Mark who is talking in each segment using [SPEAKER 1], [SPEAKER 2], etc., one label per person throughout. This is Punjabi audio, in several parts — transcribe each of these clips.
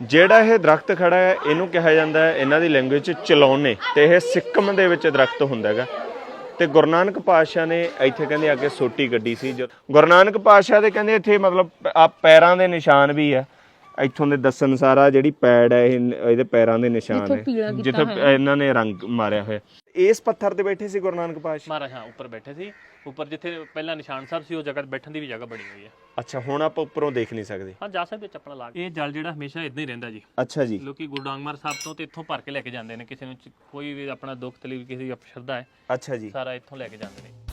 [SPEAKER 1] ਜਿਹੜਾ ਇਹ ਦਰਖਤ ਖੜਾ ਹੈ ਇਹਨੂੰ ਕਿਹਾ ਜਾਂਦਾ ਹੈ ਇਹਨਾਂ ਦੀ ਲੈਂਗੁਏਜ ਚ ਤੇ ਇਹ ਸਿੱਕਮ ਦੇ ਵਿੱਚ ਦਰਖਤ ਹੁੰਦਾ ਹੈਗਾ। ਤੇ ਗੁਰੂ ਨਾਨਕ ਪਾਤਸ਼ਾਹ ਨੇ ਇੱਥੇ ਕਹਿੰਦੇ ਅੱਗੇ ਸੋਟੀ ਗੱਡੀ ਸੀ ਜੋ ਗੁਰੂ ਨਾਨਕ ਪਾਤਸ਼ਾਹ ਦੇ ਕਹਿੰਦੇ ਇੱਥੇ ਮਤਲਬ ਆ ਪੈਰਾਂ ਦੇ ਨਿਸ਼ਾਨ ਵੀ ਆ। ਇੱਥੋਂ ਦੇ ਦੱਸਣ ਸਾਰਾ ਜਿਹੜੀ ਪੈੜ ਹੈ ਇਹ ਇਹਦੇ ਪੈਰਾਂ ਦੇ ਨਿਸ਼ਾਨ
[SPEAKER 2] ਕੀਤਾ
[SPEAKER 1] ਜਿੱਥੋਂ ਇਹਨਾਂ ਨੇ ਰੰਗ ਮਾਰਿਆ ਹੋਇਆ। ਇਸ ਪੱਥਰ ਤੇ ਬੈਠੇ ਸੀ ਗੁਰੂ ਨਾਨਕ ਪਾਤਸ਼ਾਹ।
[SPEAKER 3] ਮਹਾਰਾਜ ਹਾਂ ਉੱਪਰ ਬੈਠੇ ਸੀ। ਉੱਪਰ ਜਿੱਥੇ ਪਹਿਲਾਂ ਨਿਸ਼ਾਨ ਸਾਹਿਬ ਸੀ ਉਹ ਜਗ੍ਹਾ ਤੇ ਬੈਠਣ ਦੀ ਵੀ ਜਗ੍ਹਾ ਬਣੀ ਹੋਈ ਹੈ।
[SPEAKER 1] ਅੱਛਾ ਹੁਣ ਆਪਾਂ ਉੱਪਰੋਂ ਦੇਖ ਨਹੀਂ ਸਕਦੇ।
[SPEAKER 3] ਹਾਂ ਜਾ ਸਕਦੇ ਹੋ ਚੱਪਲਾਂ ਲਾ ਕੇ। ਇਹ ਜਲ ਜਿਹੜਾ ਹਮੇਸ਼ਾ ਇਦਾਂ ਹੀ ਰਹਿੰਦਾ ਜੀ।
[SPEAKER 1] ਅੱਛਾ ਜੀ।
[SPEAKER 3] ਲੋਕੀ ਗੁਰਡਾਂਗਮਾਰ ਸਾਹਿਬ ਤੋਂ ਤੇ ਇੱਥੋਂ ਭਰ ਕੇ ਲੈ ਕੇ ਜਾਂਦੇ ਨੇ। ਕਿਸੇ ਨੂੰ ਕੋਈ ਵੀ ਆਪਣਾ ਦੁੱਖ ਤਕਲੀਫ ਕਿਸੇ ਦੀ ਸ਼ਰਧਾ ਹੈ
[SPEAKER 1] ਅੱਛਾ ਜੀ।
[SPEAKER 3] ਸਾਰਾ ਇੱਥੋਂ ਲੈ ਕੇ ਜਾਂਦੇ ਨੇ।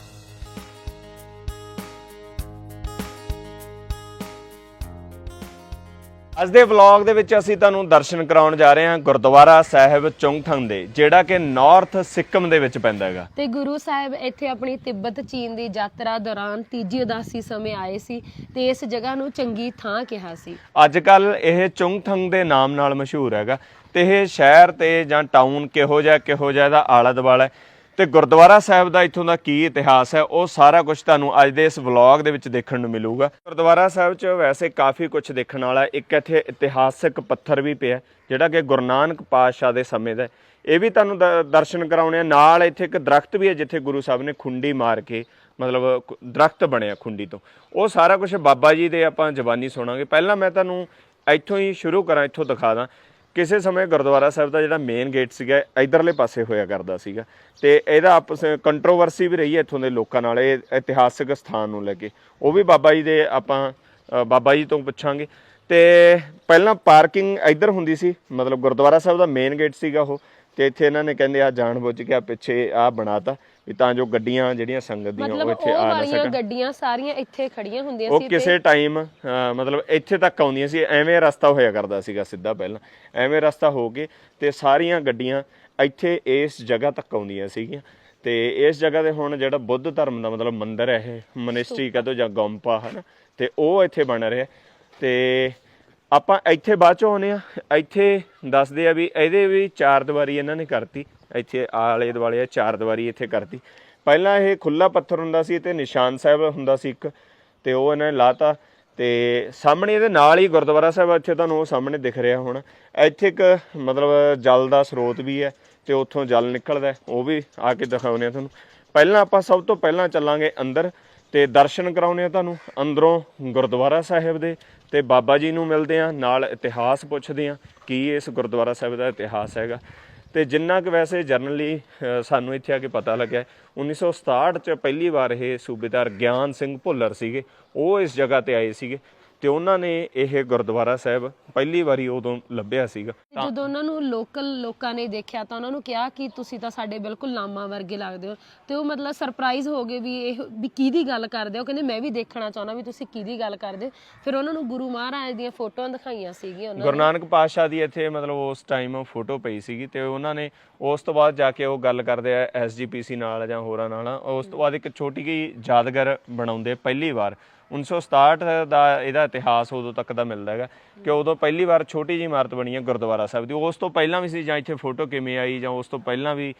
[SPEAKER 1] ਅੱਜ ਦੇ ਵਲੌਗ ਦੇ ਵਿੱਚ ਅਸੀਂ ਤੁਹਾਨੂੰ ਦਰਸ਼ਨ ਕਰਾਉਣ ਜਾ ਰਹੇ ਹਾਂ ਗੁਰਦੁਆਰਾ ਸਾਹਿਬ ਚੁੰਗਥੰਗ ਦੇ ਜਿਹੜਾ ਕਿ ਨਾਰਥ ਸਿੱਕਮ ਦੇ ਵਿੱਚ ਪੈਂਦਾ ਹੈਗਾ।
[SPEAKER 2] ਤੇ ਗੁਰੂ ਸਾਹਿਬ ਇੱਥੇ ਆਪਣੀ ਤਿੱਬਤ ਚੀਨ ਦੀ ਯਾਤਰਾ ਦੌਰਾਨ ਤੀਜੀ ਉਦਾਸੀ ਸਮੇਂ ਆਏ ਸੀ ਤੇ ਇਸ ਜਗ੍ਹਾ ਨੂੰ ਚੰਗੀ ਥਾਂ ਕਿਹਾ ਸੀ।
[SPEAKER 1] ਅੱਜ ਕੱਲ ਇਹ ਚੁੰਗਥੰਗ ਦੇ ਨਾਮ ਨਾਲ ਮਸ਼ਹੂਰ ਹੈਗਾ ਤੇ ਇਹ ਸ਼ਹਿਰ ਤੇ ਜਾਂ ਟਾਊਨ ਕਿਹੋ ਜਿਹਾ ਕਿਹੋ ਜਿਹਾ ਦਾ ਆਲਾ ਦੁਆਲਾ ਹੈ। ਤੇ ਗੁਰਦੁਆਰਾ ਸਾਹਿਬ ਦਾ ਇੱਥੋਂ ਦਾ ਕੀ ਇਤਿਹਾਸ ਹੈ, ਉਹ ਸਾਰਾ ਕੁਝ ਤੁਹਾਨੂੰ ਅੱਜ ਦੇ ਇਸ ਵਲੌਗ ਦੇ ਵਿੱਚ ਦੇਖਣ ਨੂੰ ਮਿਲੂਗਾ। ਗੁਰਦੁਆਰਾ ਸਾਹਿਬ 'ਚ ਵੈਸੇ ਕਾਫੀ ਕੁਝ ਦੇਖਣ ਵਾਲਾ ਇੱਕ ਇੱਥੇ ਇਤਿਹਾਸਕ ਪੱਥਰ ਵੀ ਪਿਆ ਜਿਹੜਾ ਕਿ ਗੁਰੂ ਨਾਨਕ ਪਾਤਸ਼ਾਹ ਦੇ ਸਮੇਂ ਦਾ ਇਹ ਵੀ ਤੁਹਾਨੂੰ ਦ- ਦਰਸ਼ਨ ਕਰਾਉਣੇ ਆ, ਨਾਲ ਇੱਥੇ ਇੱਕ ਦਰਖਤ ਵੀ ਹੈ, ਜਿੱਥੇ ਗੁਰੂ ਸਾਹਿਬ ਨੇ ਖੁੰਡੀ ਮਾਰ ਕੇ, ਮਤਲਬ ਕੁ- ਦਰਖਤ ਬਣਿਆ ਖੁੰਡੀ ਤੋਂ। ਉਹ ਸਾਰਾ ਕੁਝ ਬਾਬਾ ਜੀ ਦੇ ਆਪਾਂ ਜ਼ਬਾਨੀ ਸੁਣਾਂਗੇ। ਪਹਿਲਾਂ ਮੈਂ ਤੁਹਾਨੂੰ ਇੱਥੋਂ ਹੀ ਸ਼ੁਰੂ ਕਰਾਂ, ਇੱਥੋਂ ਦਿਖਾ ਦਾਂ। ਕਿਸੇ ਸਮੇਂ ਗੁਰਦੁਆਰਾ ਸਾਹਿਬ ਦਾ ਜਿਹੜਾ ਮੇਨ ਗੇਟ ਸੀਗਾ, ਇਧਰਲੇ ਪਾਸੇ ਹੋਇਆ ਕਰਦਾ ਸੀਗਾ। ਤੇ ਇਹਦਾ ਆਪਸ ਕੰਟਰੋਵਰਸੀ ਵੀ ਰਹੀ ਹੈ ਇੱਥੋਂ ਦੇ ਲੋਕਾਂ ਨਾਲ, ਇਹ ਇਤਿਹਾਸਿਕ ਸਥਾਨ ਨੂੰ ਲੈ ਕੇ। ਉਹ ਵੀ ਬਾਬਾ ਜੀ ਦੇ ਆਪਾਂ ਬਾਬਾ ਜੀ ਤੋਂ ਪੁੱਛਾਂਗੇ। ਤੇ ਪਹਿਲਾਂ ਪਾਰਕਿੰਗ ਇੱਧਰ ਹੁੰਦੀ ਸੀ, ਮਤਲਬ ਗੁਰਦੁਆਰਾ ਸਾਹਿਬ ਦਾ ਮੇਨ ਗੇਟ ਸੀਗਾ ਉਹ। ਤੇ ਇੱਥੇ ਇਹਨਾਂ ਨੇ ਕਹਿੰਦੇ ਆ ਜਾਣ ਬੁੱਝ ਕੇ ਆ ਪਿੱਛੇ ਆ ਬਣਾਤਾ। ਵੀ ਤਾਂ ਜੋ ਗੱਡੀਆਂ ਜਿਹੜੀਆਂ ਸੰਗਤ ਦੀਆਂ
[SPEAKER 2] ਮਤਲਬ
[SPEAKER 1] ਉਹ
[SPEAKER 2] ਉਹ
[SPEAKER 1] ਇੱਥੇ ਆ ਨਾ
[SPEAKER 2] ਵਾਲੀਆਂ
[SPEAKER 1] ਸਕਣ।
[SPEAKER 2] ਗੱਡੀਆਂ ਸਾਰੀਆਂ ਇੱਥੇ ਖੜੀਆਂ ਹੁੰਦੀਆਂ
[SPEAKER 1] ਉਹ
[SPEAKER 2] ਸੀ
[SPEAKER 1] ਕਿਸੇ ਟਾਈਮ ਮਤਲਬ ਇੱਥੇ ਤੱਕ ਆਉਂਦੀਆਂ ਸੀ ਐਵੇਂ ਰਸਤਾ ਹੋਇਆ ਕਰਦਾ ਸੀਗਾ ਸਿੱਧਾ ਪਹਿਲਾਂ। ਐਵੇਂ ਰਸਤਾ ਹੋ ਕੇ ਤੇ ਸਾਰੀਆਂ ਗੱਡੀਆਂ ਇੱਥੇ ਇਸ ਜਗ੍ਹਾ ਤੱਕ ਆਉਂਦੀਆਂ ਸੀਗੀਆਂ। ਤੇ ਇਸ ਜਗ੍ਹਾ ਤੇ ਹੁਣ ਜਿਹੜਾ ਬੁੱਧ ਧਰਮ ਦਾ ਮਤਲਬ ਮੰਦਿਰ ਹੈ ਇਹ ਮਨਿਸਟਰੀ ਕਹਦੋ ਜਾਂ ਗੰਪਾ ਹੈ ਨਾ ਤੇ ਉਹ ਇੱਥੇ ਬਣ ਰਿਹਾ। ਤੇ ਆਪਾਂ ਇੱਥੇ ਬਾਅਦ ਚੋਂ ਆਉਨੇ ਆ ਇੱਥੇ ਦੱਸਦੇ ਆ ਵੀ ਇਹਦੇ ਵੀ ਚਾਰ ਦੀਵਾਰੀ ਇਹਨਾਂ ਨੇ ਕਰਤੀ। ਇੱਥੇ ਆਲੇ ਦੁਆਲੇ ਆ, ਚਾਰ ਦੀਵਾਰੀ ਇੱਥੇ ਕਰਤੀ। ਪਹਿਲਾਂ ਇਹ ਖੁੱਲਾ ਪੱਥਰ ਹੁੰਦਾ ਸੀ ਤੇ ਨਿਸ਼ਾਨ ਸਾਹਿਬ ਹੁੰਦਾ ਸੀ ਇੱਕ, ਤੇ ਉਹ ਇਹਨਾਂ ਨੇ ਲਾਤਾ। ਤੇ ਸਾਹਮਣੇ ਇਹਦੇ ਨਾਲ ਹੀ ਗੁਰਦੁਆਰਾ ਸਾਹਿਬ ਇੱਥੇ ਤੁਹਾਨੂੰ ਉਹ ਸਾਹਮਣੇ ਦਿਖ ਰਿਹਾ ਹੁਣ। ਇੱਥੇ ਇੱਕ ਮਤਲਬ ਜਲ ਦਾ ਸਰੋਤ ਵੀ ਹੈ ਤੇ ਉੱਥੋਂ ਜਲ ਨਿਕਲਦਾ ਉਹ ਵੀ ਆ ਕੇ ਦਿਖਾਉਨੇ ਆ ਤੁਹਾਨੂੰ। ਪਹਿਲਾਂ ਆਪਾਂ ਸਭ ਤੋਂ ਪਹਿਲਾਂ ਚੱਲਾਂਗੇ ਅੰਦਰ ਤੇ ਦਰਸ਼ਨ ਕਰਾਉਨੇ ਆ ਤੁਹਾਨੂੰ। ਅੰਦਰੋਂ ਗੁਰਦੁਆਰਾ ਸਾਹਿਬ ਦੇ ਤੇ ਬਾਬਾ ਜੀ ਨੂੰ ਮਿਲਦੇ ਆ, ਨਾਲ ਇਤਿਹਾਸ ਪੁੱਛਦੇ ਆ, ਕੀ ਇਸ ਗੁਰਦੁਆਰਾ ਸਾਹਿਬ ਦਾ ਇਤਿਹਾਸ ਹੈਗਾ। ਤੇ ਜਿੰਨਾ ਕਿ ਵੈਸੇ ਜਰਨਲੀ ਸਾਨੂੰ ਇੱਥੇ ਆ ਕੇ ਪਤਾ ਲੱਗਿਆ 1967 ਚ ਪਹਿਲੀ ਵਾਰ ਇਹ ਸੂਬੇਦਾਰ ਗਿਆਨ ਸਿੰਘ ਭੁੱਲਰ ਸੀਗੇ। ਉਹ ਇਸ ਜਗ੍ਹਾ ਤੇ ਆਏ ਸੀਗੇ। ਤੇ ਉਹਨਾਂ ਨੇ ਇਹ ਗੁਰਦੁਆਰਾ ਸਾਹਿਬ ਪਹਿਲੀ ਵਾਰੀ ਉਦੋਂ ਲੱਭਿਆ ਸੀਗਾ।
[SPEAKER 2] ਜਦੋਂ ਉਹਨਾਂ ਨੂੰ ਲੋਕਲ ਲੋਕਾਂ ਨੇ ਦੇਖਿਆ ਤਾਂ ਉਹਨਾਂ ਨੂੰ ਕਿਹਾ ਕਿ ਤੁਸੀਂ ਤਾਂ ਸਾਡੇ ਬਿਲਕੁਲ ਲਾਮਾ ਵਰਗੇ ਲੱਗਦੇ ਹੋ। ਤੇ ਉਹ ਮਤਲਬ ਸਰਪ੍ਰਾਈਜ਼ ਹੋ ਗਏ ਵੀ ਇਹ ਵੀ ਕਿਹਦੀ ਗੱਲ ਕਰਦੇ ਹੋ? ਕਹਿੰਦੇ ਮੈਂ ਵੀ ਦੇਖਣਾ ਚਾਹੁੰਦਾ ਵੀ ਤੁਸੀਂ ਕਿਹਦੀ ਗੱਲ ਕਰਦੇ। ਫਿਰ ਉਹਨਾਂ ਨੂੰ ਗੁਰੂ ਮਹਾਰਾਜ ਦੀਆਂ ਫੋਟੋਆਂ ਦਿਖਾਈਆਂ ਸੀਗੀਆਂ ਉਹਨਾਂ
[SPEAKER 1] ਗੁਰੂ ਨਾਨਕ ਪਾਤਸ਼ਾਹ ਦੀ ਇੱਥੇ ਮਤਲਬ ਉਸ ਟਾਈਮ ਫੋਟੋ ਪਈ ਸੀਗੀ ਤੇ ਉਹਨਾਂ ਨੇ ਉਸ ਤੋਂ ਬਾਅਦ ਜਾ ਕੇ ਉਹ ਗੱਲ ਕਰਦੇ ਆ ਐਸਜੀਪੀਸੀ ਨਾਲ ਜਾਂ ਹੋਰਾਂ ਨਾਲ। ਉਸ ਤੋਂ ਬਾਅਦ ਇੱਕ ਛੋਟੀ ਜਿਹੀ ਯਾਦਗਾਰ ਬਣਾਉਂਦੇ ਪਹਿਲੀ ਵਾਰ। 1967 ਦਾ ਇਹਦਾ ਇਤਿਹਾਸ ਉਦੋਂ ਤੱਕ ਦਾ ਮਿਲਦਾ ਹੈਗਾ ਕਿ ਉਦੋਂ ਪਹਿਲੀ ਵਾਰ ਛੋਟੀ ਜਿਹੀ ਇਮਾਰਤ ਬਣੀ ਹੈ ਗੁਰਦੁਆਰਾ ਸਾਹਿਬ ਦੀ। ਉਸ ਤੋਂ ਪਹਿਲਾਂ ਵੀ ਸੀ ਜਾਂ ਇੱਥੇ ਫੋਟੋ ਕਿਵੇਂ ਆਈ ਜਾਂ ਉਸ ਤੋਂ ਪਹਿਲਾਂ ਵੀ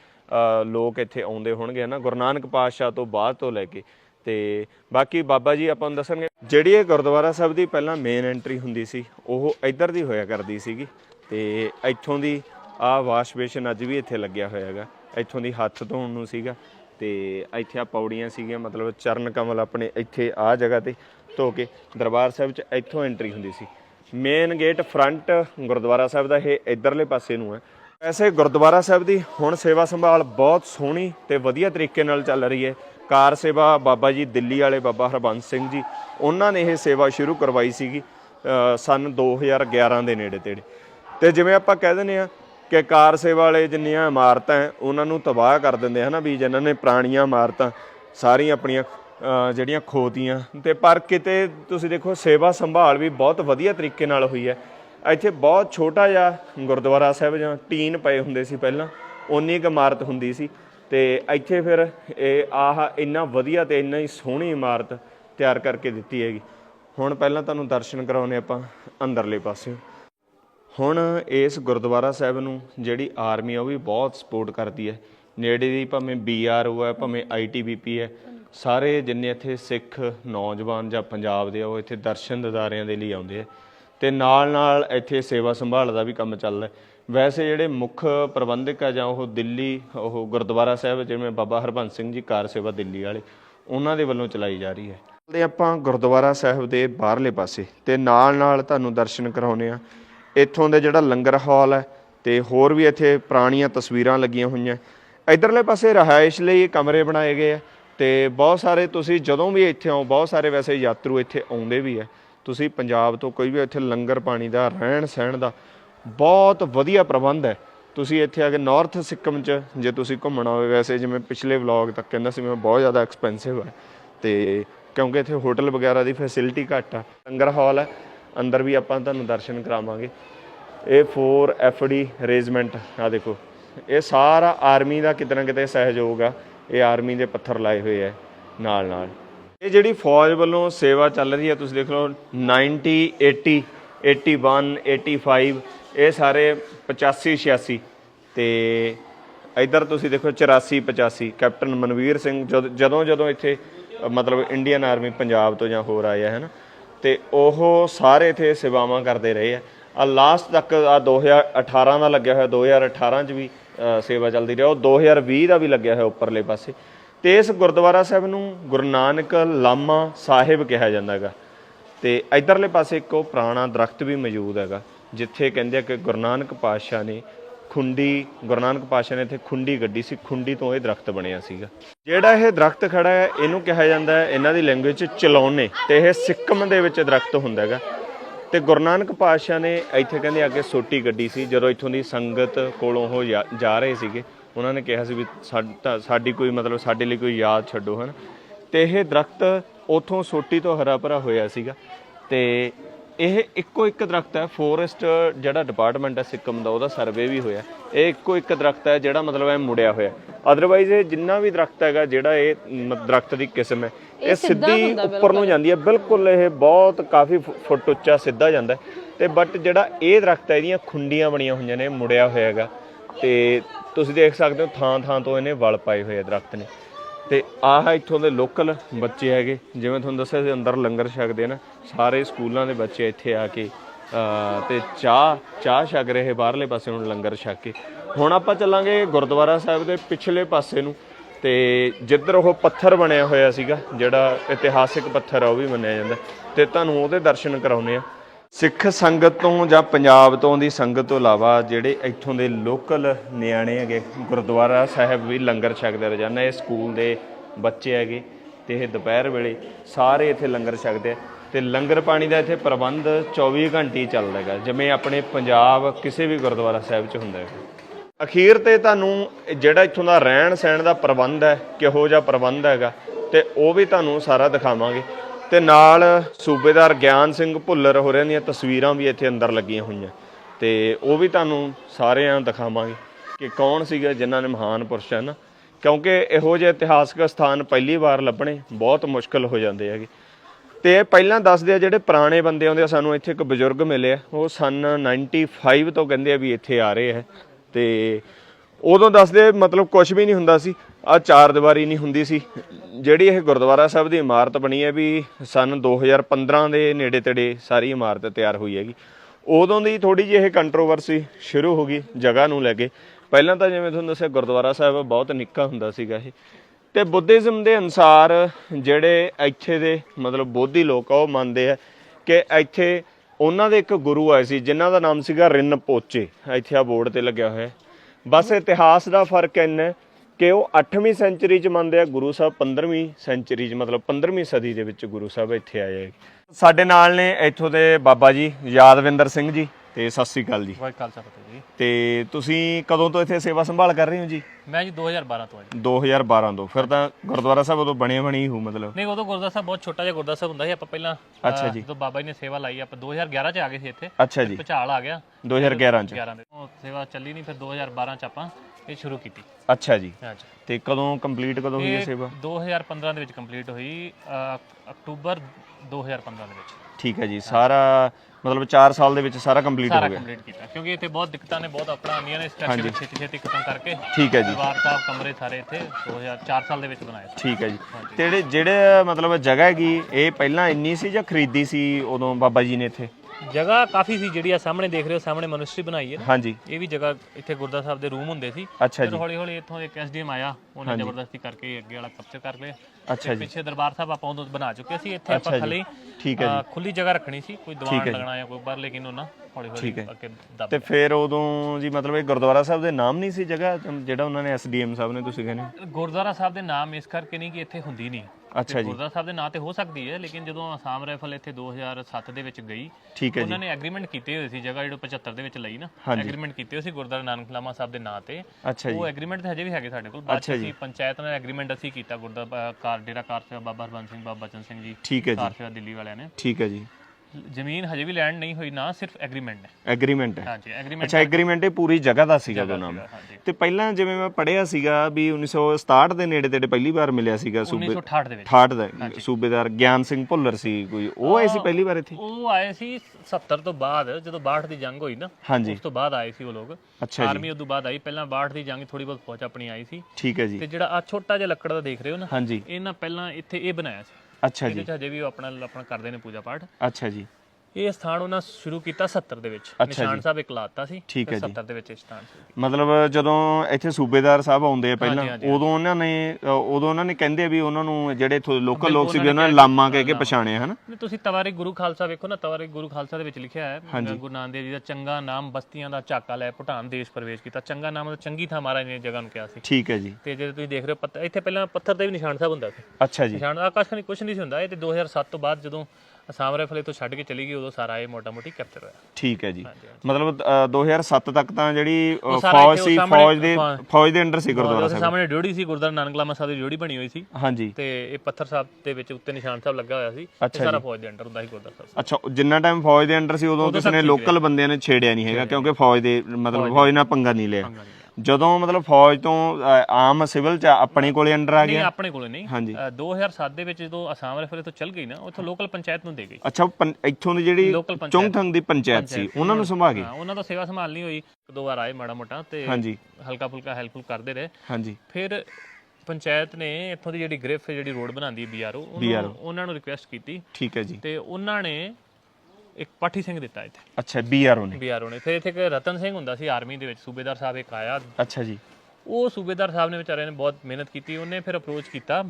[SPEAKER 1] ਲੋਕ ਇੱਥੇ ਆਉਂਦੇ ਹੋਣਗੇ ਨਾ ਗੁਰੂ ਨਾਨਕ ਪਾਤਸ਼ਾਹ ਤੋਂ ਬਾਅਦ ਤੋਂ ਲੈ ਕੇ। ਤੇ ਬਾਕੀ ਬਾਬਾ ਜੀ ਆਪਾਂ ਨੂੰ ਦੱਸਣਗੇ, ਜਿਹੜੀ ਇਹ ਗੁਰਦੁਆਰਾ ਸਾਹਿਬ ਦੀ ਪਹਿਲਾਂ ਮੇਨ ਐਂਟਰੀ ਹੁੰਦੀ ਸੀ, ਉਹ ਇੱਧਰ ਦੀ ਹੋਇਆ ਕਰਦੀ ਸੀਗੀ। ਤੇ ਇੱਥੋਂ ਦੀ ਆ ਵਾਸ਼ ਬੇਸ਼ਨ ਅੱਜ ਵੀ ਇੱਥੇ ਲੱਗਿਆ ਹੋਇਆ ਹੈਗਾ। ਇੱਥੋਂ ਦੀ ਹੱਥ ਧੋਣ ਨੂੰ ਸੀਗਾ। ਤੇ ਇੱਥੇ ਆ ਪੌੜੀਆਂ ਸੀਗੀਆਂ ਮਤਲਬ ਚਰਨ ਕਮਲ ਆਪਣੇ ਇੱਥੇ ਆ ਜਗ੍ਹਾ ਤੇ ਧੋ ਕੇ ਦਰਬਾਰ ਸਾਹਿਬ 'ਚ ਇੱਥੋਂ ਐਂਟਰੀ ਹੁੰਦੀ ਸੀ। Main gate front Gurdwara Sahib ਦਾ ਇਹ ਇਧਰਲੇ ਪਾਸੇ ਨੂੰ ਹੈ। ਵੈਸੇ ਗੁਰਦੁਆਰਾ ਸਾਹਿਬ ਦੀ ਹੁਣ ਸੇਵਾ ਸੰਭਾਲ ਬਹੁਤ ਸੋਹਣੀ ਤੇ ਵਧੀਆ ਤਰੀਕੇ ਨਾਲ ਚੱਲ ਰਹੀ ਹੈ। ਕਾਰ ਸੇਵਾ ਬਾਬਾ ਜੀ ਦਿੱਲੀ ਵਾਲੇ ਬਾਬਾ ਹਰਬੰਸ ਸਿੰਘ ਜੀ ਉਹਨਾਂ ਨੇ ਇਹ ਸੇਵਾ ਸ਼ੁਰੂ ਕਰਵਾਈ ਸੀਗੀ ਅ, ਸੰਨ 2011 ਦੇ ਨੇੜੇ ਤੇੜੇ। ਤੇ ਜਿਵੇਂ ਆਪਾਂ ਕਹਿ ਦਿੰਦੇ ਆ ਕਿ ਕਾਰ ਸੇਵਾ ਵਾਲੇ ਜਿੰਨੀਆਂ ਇਮਾਰਤਾਂ ਹੈ, ਉਹਨਾਂ ਨੂੰ ਤਬਾਹ ਕਰ ਦਿੰਦੇ ਹਨਾ ਵੀ ਜਿਨ੍ਹਾਂ ਨੇ ਪੁਰਾਣੀਆਂ ਇਮਾਰਤਾਂ ਸਾਰੀਆਂ ਆਪਣੀਆਂ ਜਿਹੜੀਆਂ ਖੋਤੀਆਂ। ਤੇ ਪਰ ਕਿਤੇ ਤੁਸੀਂ ਦੇਖੋ ਸੇਵਾ ਸੰਭਾਲ ਵੀ ਬਹੁਤ ਵਧੀਆ ਤਰੀਕੇ ਨਾਲ ਹੋਈ ਹੈ। ਇੱਥੇ ਬਹੁਤ ਛੋਟਾ ਜਿਹਾ ਗੁਰਦੁਆਰਾ ਸਾਹਿਬ ਜਾਂ ਟੀਨ ਪਏ ਹੁੰਦੇ ਸੀ ਪਹਿਲਾਂ ਓਨੀ ਕੁ ਇਮਾਰਤ ਹੁੰਦੀ ਸੀ। ਤੇ ਇੱਥੇ ਫਿਰ ਇਹ ਆਹ ਇੰਨਾ ਵਧੀਆ ਤੇ ਇੰਨਾ ਹੀ ਸੋਹਣੀ ਇਮਾਰਤ ਤਿਆਰ ਕਰਕੇ ਦਿੱਤੀ ਹੈਗੀ। ਹੁਣ ਪਹਿਲਾਂ ਤੁਹਾਨੂੰ ਦਰਸ਼ਨ ਕਰਾਉਨੇ ਆਪਾਂ ਅੰਦਰਲੇ ਪਾਸੇ ਹੁਣ ਇਸ ਗੁਰਦੁਆਰਾ ਸਾਹਿਬ ਨੂੰ ਜਿਹੜੀ ਆਰਮੀ ਆ ਉਹ ਵੀ ਬਹੁਤ ਸਪੋਰਟ ਕਰਦੀ ਹੈ। ਨੇੜੇ ਦੀ ਭਾਵੇਂ ਬੀਆਰਓ ਹੈ, ਭਾਵੇਂ ਆਈਟੀਬੀਪੀ ਹੈ, ਸਾਰੇ ਜਿੰਨੇ ਇੱਥੇ ਸਿੱਖ ਨੌਜਵਾਨ ਜਾਂ ਪੰਜਾਬ ਦੇ ਆ, ਉਹ ਇੱਥੇ ਦਰਸ਼ਨ ਦਿਦਾਰਿਆਂ ਦੇ ਲਈ ਆਉਂਦੇ ਆ। ਤੇ ਨਾਲ ਨਾਲ ਇੱਥੇ ਸੇਵਾ ਸੰਭਾਲ ਦਾ ਵੀ ਕੰਮ ਚੱਲਦਾ ਵੈਸੇ ਜਿਹੜੇ ਮੁੱਖ ਪ੍ਰਬੰਧਕ ਆ ਜਾਂ ਉਹ ਦਿੱਲੀ, ਉਹ ਗੁਰਦੁਆਰਾ ਸਾਹਿਬ, ਜਿਵੇਂ ਬਾਬਾ ਹਰਬੰਸ ਸਿੰਘ ਜੀ, ਕਾਰ ਸੇਵਾ ਦਿੱਲੀ ਵਾਲੇ, ਉਹਨਾਂ ਦੇ ਵੱਲੋਂ ਚਲਾਈ ਜਾ ਰਹੀ ਹੈ। ਤੇ ਆਪਾਂ ਗੁਰਦੁਆਰਾ ਸਾਹਿਬ ਦੇ ਬਾਹਰਲੇ ਪਾਸੇ ਤੇ ਨਾਲ ਨਾਲ ਤੁਹਾਨੂੰ ਦਰਸ਼ਨ ਕਰਾਉਨੇ ਆ ਇੱਥੋਂ ਦੇ ਜਿਹੜਾ ਲੰਗਰ ਹਾਲ ਹੈ ਤੇ ਹੋਰ ਵੀ ਇੱਥੇ ਪੁਰਾਣੀਆਂ ਤਸਵੀਰਾਂ ਲੱਗੀਆਂ ਹੋਈਆਂ। ਇਧਰਲੇ ਪਾਸੇ ਰਹਾਇਸ਼ ਲਈ ਕਮਰੇ ਬਣਾਏ ਗਏ ਆ ਤੇ ਬਹੁਤ ਸਾਰੇ ਤੁਸੀਂ ਜਦੋਂ ਵੀ ਇੱਥੇ ਆਓ, ਬਹੁਤ ਸਾਰੇ ਵੈਸੇ ਯਾਤਰੂ ਇੱਥੇ ਆਉਂਦੇ ਵੀ ਆ। ਤੁਸੀਂ ਪੰਜਾਬ ਤੋਂ ਕੋਈ ਵੀ ਇੱਥੇ ਲੰਗਰ ਪਾਣੀ ਦਾ, ਰਹਿਣ ਸਹਿਣ ਦਾ ਬਹੁਤ ਵਧੀਆ ਪ੍ਰਬੰਧ ਹੈ। ਤੁਸੀਂ ਇੱਥੇ ਆ ਕੇ ਨਾਰਥ ਸਿੱਕਮ ਚ ਜੇ ਤੁਸੀਂ ਘੁੰਮਣਾ ਹੋਵੇ, ਵੈਸੇ ਜਿਵੇਂ ਪਿਛਲੇ ਵਲੌਗ ਤੱਕ ਕਹਿੰਦਾ ਸੀ, ਮੈਂ ਬਹੁਤ ਜ਼ਿਆਦਾ ਐਕਸਪੈਂਸਿਵ ਹੈ ਤੇ ਕਿਉਂਕਿ ਇੱਥੇ ਹੋਟਲ ਵਗੈਰਾ ਦੀ ਫੈਸਿਲਿਟੀ ਘੱਟ ਆ। ਲੰਗਰ ਹਾਲ ਹੈ ਅੰਦਰ ਵੀ ਆਪਾਂ ਤੁਹਾਨੂੰ ਦਰਸ਼ਨ ਕਰਾਵਾਂਗੇ। ਇਹ 4 ਐਫਡੀ ਰੇਜਮੈਂਟ ਆ ਦੇਖੋ। ਇਹ ਸਾਰਾ ਆਰਮੀ ਦਾ ਕਿਤੇ ਨਾ ਕਿਤੇ ਸਹਿਯੋਗ ਆ। ਇਹ ਆਰਮੀ ਦੇ ਪੱਥਰ ਲਾਏ ਹੋਏ ਆ, ਨਾਲ ਨਾਲ। ਇਹ ਜਿਹੜੀ ਫੌਜ ਵੱਲੋਂ ਸੇਵਾ ਚੱਲ ਰਹੀ ਹੈ ਤੁਸੀਂ ਦੇਖ ਲਓ 90 80 81 85 ਇਹ ਸਾਰੇ 85 86 ਤੇ ਇਧਰ ਤੁਸੀਂ ਦੇਖੋ 84 85 ਕੈਪਟਨ ਮਨਵੀਰ ਸਿੰਘ ਜਦ- ਜਦੋਂ ਜਦੋਂ ਇੱਥੇ, ਮਤਲਬ ਇੰਡੀਅਨ ਆਰਮੀ ਪੰਜਾਬ ਤੋਂ ਜਾਂ ਹੋਰ ਆਏ ਆ ਨਾ? ਤੇ ਉਹ ਸਾਰੇ ਇੱਥੇ ਸੇਵਾਵਾਂ ਕਰਦੇ ਰਹੇ ਆ। ਆ ਲਾਸਟ ਤੱਕ ਆ 2018 ਦਾ ਲੱਗਿਆ ਹੋਇਆ 2018 ਚ ਵੀ ਸੇਵਾ ਚੱਲਦੀ ਰਹੀ। ਉਹ 2020 ਦਾ ਵੀ ਲੱਗਿਆ ਹੋਇਆ ਉੱਪਰਲੇ ਪਾਸੇ। ਤੇ ਇਸ ਗੁਰਦੁਆਰਾ ਸਾਹਿਬ ਨੂੰ ਗੁਰੂ ਨਾਨਕ ਲਾਮਾ ਸਾਹਿਬ ਕਿਹਾ ਜਾਂਦਾ ਹੈਗਾ। ਤੇ ਇਧਰਲੇ ਪਾਸੇ ਇੱਕ ਉਹ ਪੁਰਾਣਾ ਦਰਖਤ ਵੀ ਮੌਜੂਦ ਹੈਗਾ, ਜਿੱਥੇ ਕਹਿੰਦੇ ਆ ਕਿ ਗੁਰੂ ਨਾਨਕ ਪਾਤਸ਼ਾਹ ਨੇ ਖੁੰਡੀ, ਗੁਰੂ ਨਾਨਕ ਪਾਤਸ਼ਾਹ ਨੇ ਇੱਥੇ ਖੁੰਡੀ ਗੱਡੀ ਸੀ, ਖੁੰਡੀ ਤੋਂ ਇਹ ਦਰਖਤ ਬਣਿਆ ਸੀਗਾ। ਜਿਹੜਾ ਇਹ ਦਰਖਤ ਖੜਾ ਹੈ, ਇਹਨੂੰ ਕਿਹਾ ਜਾਂਦਾ ਹੈ, ਇਹਨਾਂ ਦੀ ਲੈਂਗੁਏਜ ਚ ਚਲੌਨੇ, ਤੇ ਇਹ ਸਿੱਕਮ ਦੇ ਵਿੱਚ ਦਰਖਤ ਹੁੰਦਾ ਹੈਗਾ। ਤੇ ਗੁਰੂ ਨਾਨਕ ਪਾਤਸ਼ਾਹ ਨੇ ਇੱਥੇ ਕਹਿੰਦੇ ਅੱਗੇ ਸੋਟੀ ਗੱਡੀ ਸੀ, ਜਦੋਂ ਇੱਥੋਂ ਦੀ ਸੰਗਤ ਕੋਲੋਂ ਉਹ ਜਾ- ਜਾ ਰਹੇ ਸੀਗੇ, ਉਹਨਾਂ ਨੇ ਕਿਹਾ ਸੀ ਵੀ ਸਾਡੀ ਕੋਈ ਮਤਲਬ ਸਾਡੇ ਲਈ ਕੋਈ ਯਾਦ ਛੱਡੋ, ਹਨ। ਤੇ ਇਹ ਦਰਖਤ ਉਥੋਂ ਸੋਟੀ ਤੋਂ ਹਰਾ ਭਰਾ ਹੋਇਆ ਸੀਗਾ, ਤੇ ਇਹ ਇੱਕੋ ਇੱਕ ਦਰਖਤ ਹੈ ਫੋਰੈਸਟ ਜਿਹੜਾ ਡਿਪਾਰਟਮੈਂਟ ਹੈ ਸਿੱਕਮ ਦਾ ਉਹਦਾ ਸਰਵੇ ਵੀ ਹੋਇਆ। ਇਹ ਇੱਕੋ ਇੱਕ ਦਰਖਤ ਹੈ ਜਿਹੜਾ ਮਤਲਬ ਐ ਮੁੜਿਆ ਹੋਇਆ। ਅਦਰਵਾਈਜ਼ ਇਹ ਜਿੰਨਾ ਵੀ ਦਰਖਤ ਹੈਗਾ ਜਿਹੜਾ ਇਹ ਦਰਖਤ ਦੀ ਕਿਸਮ ਹੈ ਇਹ ਸਿੱਧੀ ਉੱਪਰ ਨੂੰ ਜਾਂਦੀ ਹੈ। ਬਿਲਕੁਲ ਇਹ ਬਹੁਤ ਕਾਫੀ ਫੁੱਟ ਉੱਚਾ ਸਿੱਧਾ ਜਾਂਦਾ ਤੇ ਬਟ ਜਿਹੜਾ ਇਹ ਦਰਖਤ ਹੈ ਇਹਦੀਆਂ ਖੁੰਡੀਆਂ ਬਣੀਆਂ ਹੋਈਆਂ ਨੇ ਇਹ ਮੁੜਿਆ ਹੋਇਆ ਹੈਗਾ। ਤੇ ਤੁਸੀਂ ਦੇਖ ਸਕਦੇ ਹੋ ਥਾਂ ਥਾਂ ਤੋਂ ਇਹਨੇ ਵਲ ਪਾਏ ਹੋਏ ਆ ਦਰਖਤ ਨੇ। ਤੇ ਆਹ ਇੱਥੋਂ ਦੇ ਲੋਕਲ ਬੱਚੇ ਹੈਗੇ ਜਿਵੇਂ ਤੁਹਾਨੂੰ ਦੱਸਿਆ ਸੀ ਅੰਦਰ ਲੰਗਰ ਛਕਦੇ ਨਾ ਸਾਰੇ ਸਕੂਲਾਂ ਦੇ ਬੱਚੇ ਇੱਥੇ ਆ ਕੇ ਅਹ, ਤੇ ਚਾਹ ਚਾਹ ਛਕ ਰਹੇ ਬਾਹਰਲੇ ਪਾਸੇ ਹੁਣ ਲੰਗਰ ਛਕ ਕੇ। ਹੁਣ ਆਪਾਂ ਚੱਲਾਂਗੇ ਗੁਰਦੁਆਰਾ ਸਾਹਿਬ ਦੇ ਪਿਛਲੇ ਪਾਸੇ ਨੂੰ ਤੇ ਜਿੱਧਰ ਉਹ ਪੱਥਰ ਬਣਿਆ ਹੋਇਆ ਸੀਗਾ ਜਿਹੜਾ ਇਤਿਹਾਸਿਕ ਪੱਥਰ ਆ ਉਹ ਵੀ ਮੰਨਿਆ ਜਾਂਦਾ। ਤੇ ਤੁਹਾਨੂੰ ਉਹਦੇ ਦਰਸ਼ਨ ਕਰਾਉਨੇ ਆ ਸਿੱਖ ਸੰਗਤ ਤੋਂ ਜਾਂ ਪੰਜਾਬ ਤੋਂ ਦੀ ਸੰਗਤ ਤੋਂ ਇਲਾਵਾ ਜਿਹੜੇ ਇੱਥੋਂ ਦੇ ਲੋਕਲ ਨਿਆਣੇ ਹੈਗੇ, ਗੁਰਦੁਆਰਾ ਸਾਹਿਬ ਵੀ ਲੰਗਰ ਛਕਦੇ ਰੋਜ਼ਾਨਾ, ਇਹ ਸਕੂਲ ਦੇ ਬੱਚੇ ਹੈਗੇ ਤੇ ਇਹ ਦੁਪਹਿਰ ਵੇਲੇ ਸਾਰੇ ਇੱਥੇ ਲੰਗਰ ਛਕਦੇ ਆ ਤੇ ਲੰਗਰ ਪਾਣੀ ਦਾ ਇੱਥੇ ਪ੍ਰਬੰਧ 24 ਘੰਟੇ ਚੱਲਦਾ ਹੈਗਾ, ਜਿਵੇਂ ਆਪਣੇ ਪੰਜਾਬ ਕਿਸੇ ਵੀ ਗੁਰਦੁਆਰਾ ਸਾਹਿਬ 'ਚ ਹੁੰਦਾ ਹੈ ਅਖੀਰ ਤੇ ਤੁਹਾਨੂੰ ਜਿਹੜਾ ਇੱਥੋਂ ਦਾ ਰਹਿਣ ਸਹਿਣ ਦਾ ਪ੍ਰਬੰਧ ਹੈ, ਕਿਹੋ ਜਿਹਾ ਪ੍ਰਬੰਧ ਹੈਗਾ ਤੇ ਉਹ ਵੀ ਤੁਹਾਨੂੰ ਸਾਰਾ ਦਿਖਾਵਾਂਗੇ। ਤੇ ਨਾਲ ਸੂਬੇਦਾਰ ਗਿਆਨ ਸਿੰਘ ਭੁੱਲਰ ਹੋਰਿਆਂ ਦੀਆਂ ਤਸਵੀਰਾਂ ਵੀ ਇੱਥੇ ਅੰਦਰ ਲੱਗੀਆਂ ਹੋਈਆਂ। ਤੇ ਉਹ ਵੀ ਤੁਹਾਨੂੰ ਸਾਰਿਆਂ ਦਿਖਾਵਾਂਗੇ ਕਿ ਕੌਣ ਸੀਗਾ ਜਿਨ੍ਹਾਂ ਨੇ ਮਹਾਨ ਪੁਰਸ਼ ਹਨ ਕਿਉਂਕਿ ਇਹੋ ਜਿਹੇ ਇਤਿਹਾਸਕ ਸਥਾਨ ਪਹਿਲੀ ਵਾਰ ਲੱਭਣੇ ਬਹੁਤ ਮੁਸ਼ਕਲ ਹੋ ਜਾਂਦੇ ਹੈਗੇ। ਤੇ ਪਹਿਲਾਂ ਦੱਸਦੇ ਆ ਜਿਹੜੇ ਪੁਰਾਣੇ ਬੰਦੇ ਆਉਂਦੇ ਆ, ਸਾਨੂੰ ਇੱਥੇ ਇੱਕ ਬਜ਼ੁਰਗ ਮਿਲੇ ਆ। ਉਹ ਸਨ 95 ਤੋਂ ਕਹਿੰਦੇ ਆ ਵੀ ਇੱਥੇ ਆ ਰਹੇ ਆ। ਤੇ ਉਦੋਂ ਦੱਸਦੇ ਮਤਲਬ ਕੁਝ ਵੀ ਨਹੀਂ ਹੁੰਦਾ ਸੀ। ਆ ਚਾਰ ਦੀਵਾਰੀ ਨਹੀਂ ਹੁੰਦੀ ਸੀ। ਜਿਹੜੀ ਇਹ ਗੁਰਦੁਆਰਾ ਸਾਹਿਬ ਦੀ ਇਮਾਰਤ ਬਣੀ ਹੈ ਵੀ ਸਨ 2015 ਦੇ ਨੇੜੇ ਤੇੜੇ ਸਾਰੀ ਇਮਾਰਤ ਤਿਆਰ ਹੋਈ ਹੈਗੀ। ਉਦੋਂ ਦੀ ਥੋੜੀ ਜਿਹੀ ਇਹ ਕੰਟਰੋਵਰਸੀ ਸ਼ੁਰੂ ਹੋ ਗਈ ਜਗ੍ਹਾ ਨੂੰ ਲੈ ਕੇ। ਪਹਿਲਾਂ ਤਾਂ ਜਿਵੇਂ ਤੁਹਾਨੂੰ ਦੱਸਿਆ ਗੁਰਦੁਆਰਾ ਸਾਹਿਬ ਬਹੁਤ ਨਿੱਕਾ ਹੁੰਦਾ ਸੀਗਾ ਇਹ। ਤੇ ਬੁੱਧਿਜ਼ਮ ਦੇ ਅਨਸਾਰ ਜਿਹੜੇ ਇੱਥੇ ਦੇ ਮਤਲਬ ਬੋਧੀ ਲੋਕ ਆ, ਉਹ ਮੰਨਦੇ ਆ ਕਿ ਇੱਥੇ ਉਹਨਾਂ ਦੇ ਇੱਕ ਗੁਰੂ ਆਏ ਸੀ, ਜਿਨ੍ਹਾਂ ਦਾ ਨਾਮ ਸੀਗਾ ਰਿਨ ਪੋਚੇ। ਇੱਥੇ ਆ ਬੋਰਡ ਤੇ ਲੱਗਿਆ ਹੋਇਆ ਬਸ ਇਤਿਹਾਸ ਦਾ ਫ਼ਰਕ ਇੰਨਾ ਕਿ ਉਹ 8ਵੀਂ ਸੈਂਚਰੀ ਚ ਮੰਨਦੇ ਆ ਗੁਰੂ ਸਾਹਿਬ 15ਵੀਂ ਸੈਂਚਰੀ ਚ ਮਤਲਬ 15ਵੀਂ ਸਦੀ ਦੇ ਵਿੱਚ ਗੁਰੂ ਸਾਹਿਬ ਇੱਥੇ ਆਏ ਸਾਡੇ ਨਾਲ ਨੇ ਇੱਥੋਂ ਦੇ ਬਾਬਾ ਜੀ ਯਾਦਵਿੰਦਰ ਸਿੰਘ ਜੀ ਤੇ ਸਤਿ ਸ੍ਰੀ ਅਕਾਲ ਜੀ।
[SPEAKER 3] ਵਾਹਿ ਖਾਲਸਾ ਫਤਿਹ ਜੀ।
[SPEAKER 1] ਤੇ ਤੁਸੀਂ ਕਦੋਂ ਤੋਂ ਇੱਥੇ ਸੇਵਾ ਸੰਭਾਲ ਕਰ ਰਹੇ ਹੋ ਜੀ?
[SPEAKER 3] ਮੈਂ ਜੀ 2012 ਤੋਂ ਆ ਜੀ।
[SPEAKER 1] 2012 ਤੋਂ। ਫਿਰ ਤਾਂ ਗੁਰਦੁਆਰਾ ਸਾਹਿਬ ਉਦੋਂ ਬਣੇ ਬਣੀ ਹੋ ਮਤਲਬ।
[SPEAKER 3] ਨਹੀਂ ਉਦੋਂ ਗੁਰਦੁਆਰਾ ਸਾਹਿਬ ਬਹੁਤ ਛੋਟਾ ਜਿਹਾ ਗੁਰਦੁਆਰਾ ਸਾਹਿਬ ਹੁੰਦਾ ਸੀ। ਆਪਾਂ ਪਹਿਲਾਂ
[SPEAKER 1] ਅੱਛਾ ਜੀ।
[SPEAKER 3] ਜਦੋਂ ਬਾਬਾ ਜੀ ਨੇ ਸੇਵਾ ਲਾਈ ਆਪਾਂ 2011 ਚ ਆ ਗਏ ਸੀ ਇੱਥੇ।
[SPEAKER 1] ਅੱਛਾ ਜੀ।
[SPEAKER 3] ਭੁਚਾਲ ਆ ਗਿਆ।
[SPEAKER 1] 2011 ਚ।
[SPEAKER 3] 11 ਦੇ ਉਹ ਸੇਵਾ ਚੱਲੀ ਨਹੀਂ ਫਿਰ 2012 ਚ ਆਪਾਂ ਇਹ ਸ਼ੁਰੂ ਕੀਤੀ।
[SPEAKER 1] ਅੱਛਾ ਜੀ।
[SPEAKER 3] ਹਾਂਜੀ
[SPEAKER 1] ਤੇ ਕਦੋਂ ਕੰਪਲੀਟ ਕਦੋਂ ਹੋਈ ਇਹ
[SPEAKER 3] ਇਹ
[SPEAKER 1] ਸੇਵਾ?
[SPEAKER 3] 2015 ਦੇ ਵਿੱਚ ਕੰਪਲੀਟ ਹੋਈ ਅਕਤੂਬਰ 2015 ਦੇ ਵਿੱਚ।
[SPEAKER 1] ਠੀਕ ਹੈ ਜੀ ਸਾਰਾ ਮਤਲਬ 4 ਸਾਲ ਦੇ ਵਿੱਚ ਸਾਰਾ ਕੰਪਲੀਟ ਹੋ
[SPEAKER 3] ਸਾਰਾ
[SPEAKER 1] ਗਿਆ।
[SPEAKER 3] ਕੰਪਲੀਟ ਕੀਤਾ ਕਿਉਂਕਿ ਇੱਥੇ ਬਹੁਤ ਦਿੱਕਤਾਂ ਨੇ ਬਹੁਤ ਆਪਣਾ ਆਉਂਦੀਆਂ ਨੇ ਸਟਰਕਚਰ ਛੇਤੀ ਛੇਤੀ ਖਤਮ ਕਰਕੇ
[SPEAKER 1] ਠੀਕ ਹੈ ਜੀ।
[SPEAKER 3] ਦੀਵਾਰ ਸਾਹਿਬ ਕਮਰੇ ਸਾਰੇ ਇੱਥੇ 2004 ਸਾਲ ਦੇ ਵਿੱਚ ਬਣਾਏ ਸੀ।
[SPEAKER 1] ਠੀਕ ਹੈ ਜੀ। ਤੇ ਜਿਹੜੇ ਜਿਹੜੇ ਮਤਲਬ ਜਗ੍ਹਾ ਹੈਗੀ ਇਹ ਪਹਿਲਾਂ ਇੰਨੀ ਸੀ ਜਾਂ ਖਰੀਦੀ ਸੀ ਉਦੋਂ ਬਾਬਾ ਜੀ ਨੇ ਇੱਥੇ?
[SPEAKER 3] ਜਗ੍ਹਾ ਕਾਫੀ ਸੀ ਜਿਹੜੀ ਆ ਸਾਹਮਣੇ ਦੇਖ ਰਹੇ ਹੋ ਸਾਹਮਣੇ ਮਨੁਸਟਰੀ ਬਣਾਈ ਹੈ ਨਾ।
[SPEAKER 1] ਹਾਂਜੀ।
[SPEAKER 3] ਇਹ ਵੀ ਜਗ੍ਹਾ ਇੱਥੇ ਗੁਰਦੁਆਰਾ ਸਾਹਿਬ ਦੇ ਰੂਮ ਹੁੰਦੇ ਸੀ।
[SPEAKER 1] ਅੱਛਾ ਜੀ।
[SPEAKER 3] ਹੌਲੀ ਹੌਲੀ ਇੱਥੋਂ ਇੱਕ ਐਸਡੀਐਮ ਆਇਆ ਉਹਨੇ ਜ਼ਬਰਦਸਤੀ ਕਰਕੇ ਅੱਗੇ ਵਾਲਾ ਕਬਜ਼ਾ ਕਰ ਲਿਆ।
[SPEAKER 1] ਅੱਛਾ ਜੀ।
[SPEAKER 3] ਪਿੱਛੇ ਦਰਬਾਰ ਸਾਹਿਬ ਆਪਾਂ ਉਦੋਂ ਬਣਾ ਚੁੱਕੇ ਸੀ ਇੱਥੇ ਆਪਾਂ
[SPEAKER 1] ਜੀ।
[SPEAKER 3] ਖਾਲੀ
[SPEAKER 1] ਠੀਕ ਹੈ
[SPEAKER 3] ਅ, ਖੁੱਲੀ ਜਗ੍ਹਾ ਰੱਖਣੀ ਸੀ ਕੋਈ ਦੀਵਾਨ
[SPEAKER 1] ਜੀ।
[SPEAKER 3] ਲੱਗਣਾ ਜਾਂ ਕੋਈ ਬਾਹਰ ਲੇਕਿਨ ਉਹਨਾਂ ਹੌਲੀ ਹੌਲੀ। ਅੱਗੇ ਦੱਬ
[SPEAKER 1] ਤੇ ਫਿਰ ਉਦੋਂ ਜੀ ਮਤਲਬ ਇਹ ਗੁਰਦੁਆਰਾ ਸਾਹਿਬ ਦੇ ਨਾਮ ਨਹੀਂ ਸੀ ਜਗ੍ਹਾ ਜਿਹੜਾ ਉਹਨਾਂ ਨੇ ਐਸਡੀਐਮ ਸਾਹਿਬ ਨੇ ਤੁਸੀਂ ਕਹਿੰਦੇ
[SPEAKER 3] ਗੁਰਦੁਆਰਾ ਸਾਹਿਬ ਦੇ ਨਾਮ ਇਸ ਕਰਕੇ ਨਹੀਂ ਕਿ ਇੱਥੇ ਹੁੰਦੀ ਨਹੀਂ।
[SPEAKER 1] ਅੱਛਾ ਜੀ।
[SPEAKER 3] ਗੁਰਦੁਆਰਾ ਸਾਹਿਬ ਦੇ ਨਾਂ ਤੇ ਹੋ ਸਕਦੀ ਹੈ ਲੇਕਿਨ ਜਦੋਂ ਆਸਾਮ ਰਾਈਫਲ ਇੱਥੇ 2007 ਦੇ ਵਿੱਚ ਗਈ
[SPEAKER 1] ਠੀਕ ਹੈ ਜੀ।
[SPEAKER 3] ਉਹਨਾਂ ਨੇ ਐਗਰੀਮੈਂਟ ਕੀਤੇ ਹੋਏ ਸੀ ਜਗ੍ਹਾ ਜਿਹੜੀ 75 ਦੇ ਵਿੱਚ ਲਈ ਨਾ
[SPEAKER 1] ਹਾਂਜੀ।
[SPEAKER 3] ਐਗਰੀਮੈਂਟ ਕੀਤੇ ਹੋਏ ਸੀ ਗੁਰਦੁਆਰਾ ਨਾਨਕ ਲਾਮਾ ਸਾਹਿਬ ਦੇ ਨਾਂ ਤੇ।
[SPEAKER 1] ਅੱਛਾ ਜੀ।
[SPEAKER 3] ਉਹ ਐਗਰੀਮੈਂਟ ਤੇ ਹਜੇ ਵੀ ਹੈਗੇ ਸਾਡੇ ਕੋਲ ਬਾਅਦ ਚ
[SPEAKER 1] ਅੱਛਾ ਜੀ।
[SPEAKER 3] ਅਸੀਂ ਪੰਚਾਇਤ ਨਾਲ ਐਗਰੀਮੈਂਟ ਅਸੀਂ ਕੀਤਾ ਗੁਰਦੁਆਰਾ ਕਾਰ ਡੇਰਾ ਕਾਰ ਸੇਵਾ ਬਾਬਾ ਹਰਬੰਸ ਸਿੰਘ ਬਾਬਾ ਬਚਨ ਸਿੰਘ ਜੀ
[SPEAKER 1] ਠੀਕ ਹੈ ਜੀ।
[SPEAKER 3] ਕਾਰ ਸੇਵਾ ਦਿੱਲੀ ਵਾਲਿਆਂ ਨੇ।
[SPEAKER 1] ਠੀਕ ਹੈ ਜੀ।
[SPEAKER 3] ਜ਼ਮੀਨ ਹਜੇ ਵੀ ਲੈਂਡ ਨਹੀਂ ਹੋਈ ਨਾ ਸਿਰਫ ਐਗਰੀਮੈਂਟ ਨੇ
[SPEAKER 1] ਐਗਰੀਮੈਂਟ ਹੈ।
[SPEAKER 3] ਹਾਂਜੀ ਐਗਰੀਮੈਂਟ
[SPEAKER 1] ਅੱਛਾ ਐਗਰੀਮੈਂਟ ਇਹ ਪੂਰੀ ਜਗ੍ਹਾ ਦਾ ਸੀਗਾ ਨਾਮ।
[SPEAKER 3] ਹਾਂਜੀ।
[SPEAKER 1] ਤੇ ਪਹਿਲਾਂ ਜਿਵੇਂ ਮੈਂ ਪੜਿਆ ਸੀਗਾ ਵੀ 1967 ਦੇ ਨੇੜੇ ਤੇੜੇ ਪਹਿਲੀ ਵਾਰ ਮਿਲਿਆ ਸੀਗਾ ਸੂਬੇ
[SPEAKER 3] 1968 ਦੇ ਵਿੱਚ।
[SPEAKER 1] 68 ਦਾ ਸੂਬੇਦਾਰ ਗਿਆਨ ਸਿੰਘ ਭੁੱਲਰ ਸੀ ਕੋਈ। ਉਹ ਆਏ ਸੀ ਪਹਿਲੀ ਵਾਰ ਇੱਥੇ?
[SPEAKER 3] ਉਹ ਆਏ ਸੀ 70 ਤੋਂ ਬਾਅਦ ਜਦੋਂ 62 ਦੀ ਜੰਗ ਹੋਈ ਨਾ
[SPEAKER 1] ਹਾਂਜੀ।
[SPEAKER 3] ਉਸ ਤੋਂ ਬਾਅਦ ਆਏ ਸੀ ਉਹ ਲੋਕ। ਆਰਮੀ ਉਦੋਂ ਬਾਅਦ ਆਈ ਪਹਿਲਾਂ 62 ਦੀ ਜੰਗ ਥੋੜੀ ਬਹੁਤ ਫੌਜ ਆਪਣੀ ਆਈ ਸੀ।
[SPEAKER 1] ਠੀਕ ਹੈ ਜੀ।
[SPEAKER 3] ਤੇ ਜਿਹੜਾ ਆ ਛੋਟਾ ਜਿਹਾ ਲੱਕੜ ਦਾ ਦੇਖ ਰਹੇ ਹੋ ਨਾ
[SPEAKER 1] ਹਾਂਜੀ।
[SPEAKER 3] ਇਹਨਾਂ ਪਹਿਲਾਂ ਇੱਥੇ ਇਹ ਬਣਾਇਆ ਸੀ।
[SPEAKER 1] ਅੱਛਾ
[SPEAKER 3] ਇਹਦੇ
[SPEAKER 1] ਜੀ।
[SPEAKER 3] ਚ ਹਜੇ ਵੀ ਉਹ ਆਪਣਾ ਆਪਣਾ ਕਰਦੇ ਨੇ ਪੂਜਾ ਪਾਠ।
[SPEAKER 1] ਅੱਛਾ ਜੀ।
[SPEAKER 3] ਇਹ ਸਥਾਨ ਉਹਨਾਂ ਸ਼ੁਰੂ ਕੀਤਾ 70 ਦੇ ਵਿੱਚ।
[SPEAKER 1] ਅੱਛਾ
[SPEAKER 3] ਨਿਸ਼ਾਨ ਸਾਹਿਬ ਇੱਕ ਲਾਤਾ ਸੀ
[SPEAKER 1] ਠੀਕ
[SPEAKER 3] ਤੇ
[SPEAKER 1] ਹੈ ਜੀ।
[SPEAKER 3] 70 ਦੇ ਵਿੱਚ ਇਹ ਸਥਾਨ ਸੀ।
[SPEAKER 1] ਮਤਲਬ ਜਦੋਂ ਇੱਥੇ ਸੂਬੇਦਾਰ ਸਾਹਿਬ ਆਉਂਦੇ ਆ ਪਹਿਲਾਂ
[SPEAKER 3] ਹਾਂਜੀ,
[SPEAKER 1] ਉਦੋਂ ਉਹਨਾਂ ਨੇ ਅ, ਉਦੋਂ ਉਹਨਾਂ ਨੇ ਕਹਿੰਦੇ ਆ ਵੀ ਉਹਨਾਂ ਨੂੰ ਜਿਹੜੇ ਇੱਥੋਂ ਲੋਕਲ ਲੋਕ ਸੀ ਵੀ ਉਹਨਾਂ ਨੇ ਲਾਮਾ ਕਹਿ ਕੇ ਪਛਾਣਿਆ ਹਨਾ?
[SPEAKER 3] ਨਹੀਂ ਤੁਸੀਂ ਤਵਾਰੀ ਗੁਰੂ ਖਾਲਸਾ ਵੇਖੋ ਨਾ ਤਵਾਰੀ ਗੁਰੂ ਖਾਲਸਾ ਦੇ ਵਿੱਚ ਲਿਖਿਆ ਹੈ ਗੁਰੂ ਨਾਨਕ ਦੇਵ ਜੀ ਦਾ ਚੰਗਾ ਨਾਮ ਬਸਤੀਆਂ ਦਾ ਝਾਕਾ ਲੈ ਭੂਟਾਨ ਦੇਸ਼ ਪ੍ਰਵੇਸ਼ ਕੀਤਾ। ਚੰਗਾ ਨਾਮ ਦਾ ਚੰਗੀ ਥਾਂ ਮਹਾਰਾਜ ਨੇ ਜਗ੍ਹਾ ਨੂੰ ਕਿਹਾ ਸੀ।
[SPEAKER 1] ਠੀਕ ਹੈ ਜੀ।
[SPEAKER 3] ਤੇ ਜੇ ਤੁਸੀਂ ਦੇਖ ਰਹੇ ਹੋ ਪੱਥਰ ਇੱਥੇ ਪਹਿਲਾਂ ਪੱਥਰ ਤੇ ਵੀ ਨਿਸ਼ਾਨ ਸਾਹਿਬ ਹੁੰਦਾ ਸੀ।
[SPEAKER 1] ਅੱਛਾ ਜੀ।
[SPEAKER 3] ਨਿਸ਼ਾਨ ਆਕਾਸ਼ ਨਹੀਂ ਕੁਝ ਨਹੀਂ ਸੀ ਹੁੰਦਾ ਇਹ ਤੇ 2007 ਤੋਂ ਬਾਅਦ ਜਦੋਂ ਅਸਾਮ ਰਾਈਫਲ ਤੋਂ ਛੱਡ ਕੇ ਚਲੀ ਗਈ ਉਦੋਂ ਸਾਰਾ ਇਹ ਮੋਟਾ ਮੋਟੀ ਕੈਪਚਰ ਹੋਇਆ।
[SPEAKER 1] ਠੀਕ ਹੈ ਜੀ। ਮਤਲਬ ਅ, 2007 ਤੱਕ ਤਾਂ ਜਿਹੜੀ ਅ,
[SPEAKER 3] ਸਾਰਾ
[SPEAKER 1] ਫੌਜ
[SPEAKER 3] ਇੱਥੇ
[SPEAKER 1] ਸੀ
[SPEAKER 3] ਸਾਹਮਣੇ-
[SPEAKER 1] ਫੌਜ ਦੇ। ਫੌਜ ਦੇ ਅੰਡਰ ਸੀ ਗੁਰਦੁਆਰਾ
[SPEAKER 3] ਉਹਦੇ
[SPEAKER 1] ਸਾਹਿਬ।
[SPEAKER 3] ਸਾਹਮਣੇ ਡਿਊਟੀ ਸੀ ਗੁਰਦੁਆਰਾ ਨਾਨਕ ਲਾਮਾ ਸਾਹਿਬ ਦੀ ਡਿਊਟੀ ਬਣੀ ਹੋਈ ਸੀ।
[SPEAKER 1] ਹਾਂਜੀ।
[SPEAKER 3] ਤੇ ਇਹ ਪੱਥਰ ਸਾਹਿਬ ਦੇ ਵਿੱਚ ਉੱਤੇ ਨਿਸ਼ਾਨ ਸਾਹਿਬ ਲੱਗਾ ਹੋਇਆ ਸੀ। ਇਹ ਸਾਰਾ ਫੌਜ ਦੇ ਅੰਡਰ ਹੁੰਦਾ ਸੀ ਗੁਰਦੁਆਰਾ ਸਾਹਿਬ।
[SPEAKER 1] ਅੱਛਾ ਜਿੰਨਾ ਟਾਈਮ ਫੌਜ ਦੇ ਅੰਡਰ ਸੀ ਉਦੋਂ ਕਿਸੇ ਨੇ ਲੋਕਲ ਬੰਦਿਆਂ ਨੇ ਛੇੜਿਆ ਨਹੀਂ ਹੈਗਾ ਕਿਉਂਕਿ ਫੌਜ ਦੇ ਮਤਲਬ ਫੌਜ ਨਾਲ ਪੰਗਾ ਨਹੀਂ ਲਿਆ। ਜਦੋਂ ਮਤਲਬ ਫੌਜ ਤੋਂ ਅ, ਆਮ ਸਿਵਲ ਚ ਆਪਣੇ ਕੋਲੇ ਅੰਡਰ ਆ
[SPEAKER 3] ਨਹੀਂ
[SPEAKER 1] ਗਿਆ?
[SPEAKER 3] ਆਪਣੇ ਕੋਲੇ ਨਹੀਂ।
[SPEAKER 1] ਹਾਂਜੀ।
[SPEAKER 3] ਅ, 2007 ਦੇ ਵਿੱਚ ਜਦੋਂ ਅਸਾਮ ਰਾਈਫਲ ਤੋਂ ਚੱਲ ਗਈ ਨਾ ਉੱਥੋਂ ਲੋਕਲ ਪੰਚਾਇਤ ਨੂੰ ਦੇ ਗਈ।
[SPEAKER 1] ਅੱਛਾ ਉਹ ਪੰ- ਇੱਥੋਂ ਦੀ ਜਿਹੜੀ
[SPEAKER 3] ਪੰਚਾਇਤ।
[SPEAKER 1] ਚੌਂਗਥੰਗ ਦੀ ਪੰਚਾਇਤ ਸੀ ਉਹਨਾਂ ਨੂੰ ਸੰਭਾ
[SPEAKER 3] ਹਾਂ ਉਹਨਾਂ ਦਾ ਸੇਵਾ ਸੰਭਾਲ ਨਹੀਂ ਹੋਈ। ਇੱਕ ਦੋ ਵਾਰ ਆਏ ਮਾੜਾ ਮੋਟਾ ਤੇ
[SPEAKER 1] ਹਾਂਜੀ।
[SPEAKER 3] ਹਲਕਾ ਫੁਲਕਾ ਹੈਲਪਫੁਲ ਕਰਦੇ ਰਹੇ।
[SPEAKER 1] ਹਾਂਜੀ।
[SPEAKER 3] ਫਿਰ ਪੰਚਾਇਤ ਨੇ ਇੱਥੋਂ ਦੀ ਜਿਹੜੀ ਗ੍ਰਿਫ ਜਿਹੜੀ ਰੋਡ ਬਣਾਉਂਦੀ ਬੀਆਰਓ ਉਹਨੂੰ ਉਹਨਾਂ ਨੂੰ ਰਿਕੁਐਸਟ ਕੀਤੀ।
[SPEAKER 1] ਠੀਕ ਹੈ ਜੀ।
[SPEAKER 3] ਤੇ ਉਹਨਾਂ ਨੇ ਇੱਕ ਪਾਠੀ ਸਿੰਘ ਦਿੱਤਾ ਇੱਥੇ।
[SPEAKER 1] ਅੱਛਾ ਬੀਆਰਓ ਨੇ।
[SPEAKER 3] ਬੀਆਰਓ ਨੇ। ਫਿਰ ਇੱਥੇ ਇੱਕ ਰਤਨ ਸਿੰਘ ਹੁੰਦਾ ਸੀ ਆਰਮੀ ਦੇ ਵਿੱਚ ਸੂਬੇਦਾਰ ਸਾਹਿਬ ਇੱਕ ਆਇਆ।
[SPEAKER 1] ਅੱਛਾ ਜੀ।
[SPEAKER 3] ਉਹ ਸੂਬੇਦਾਰ ਸਾਹਿਬ ਨੇ ਵਿਚਾਰੇ ਨੇ ਬਹੁਤ ਮਿਹਨਤ ਕੀਤੀ ਉਹਨੇ ਫਿਰ ਅਪਰੋਚ ਕੀਤਾ।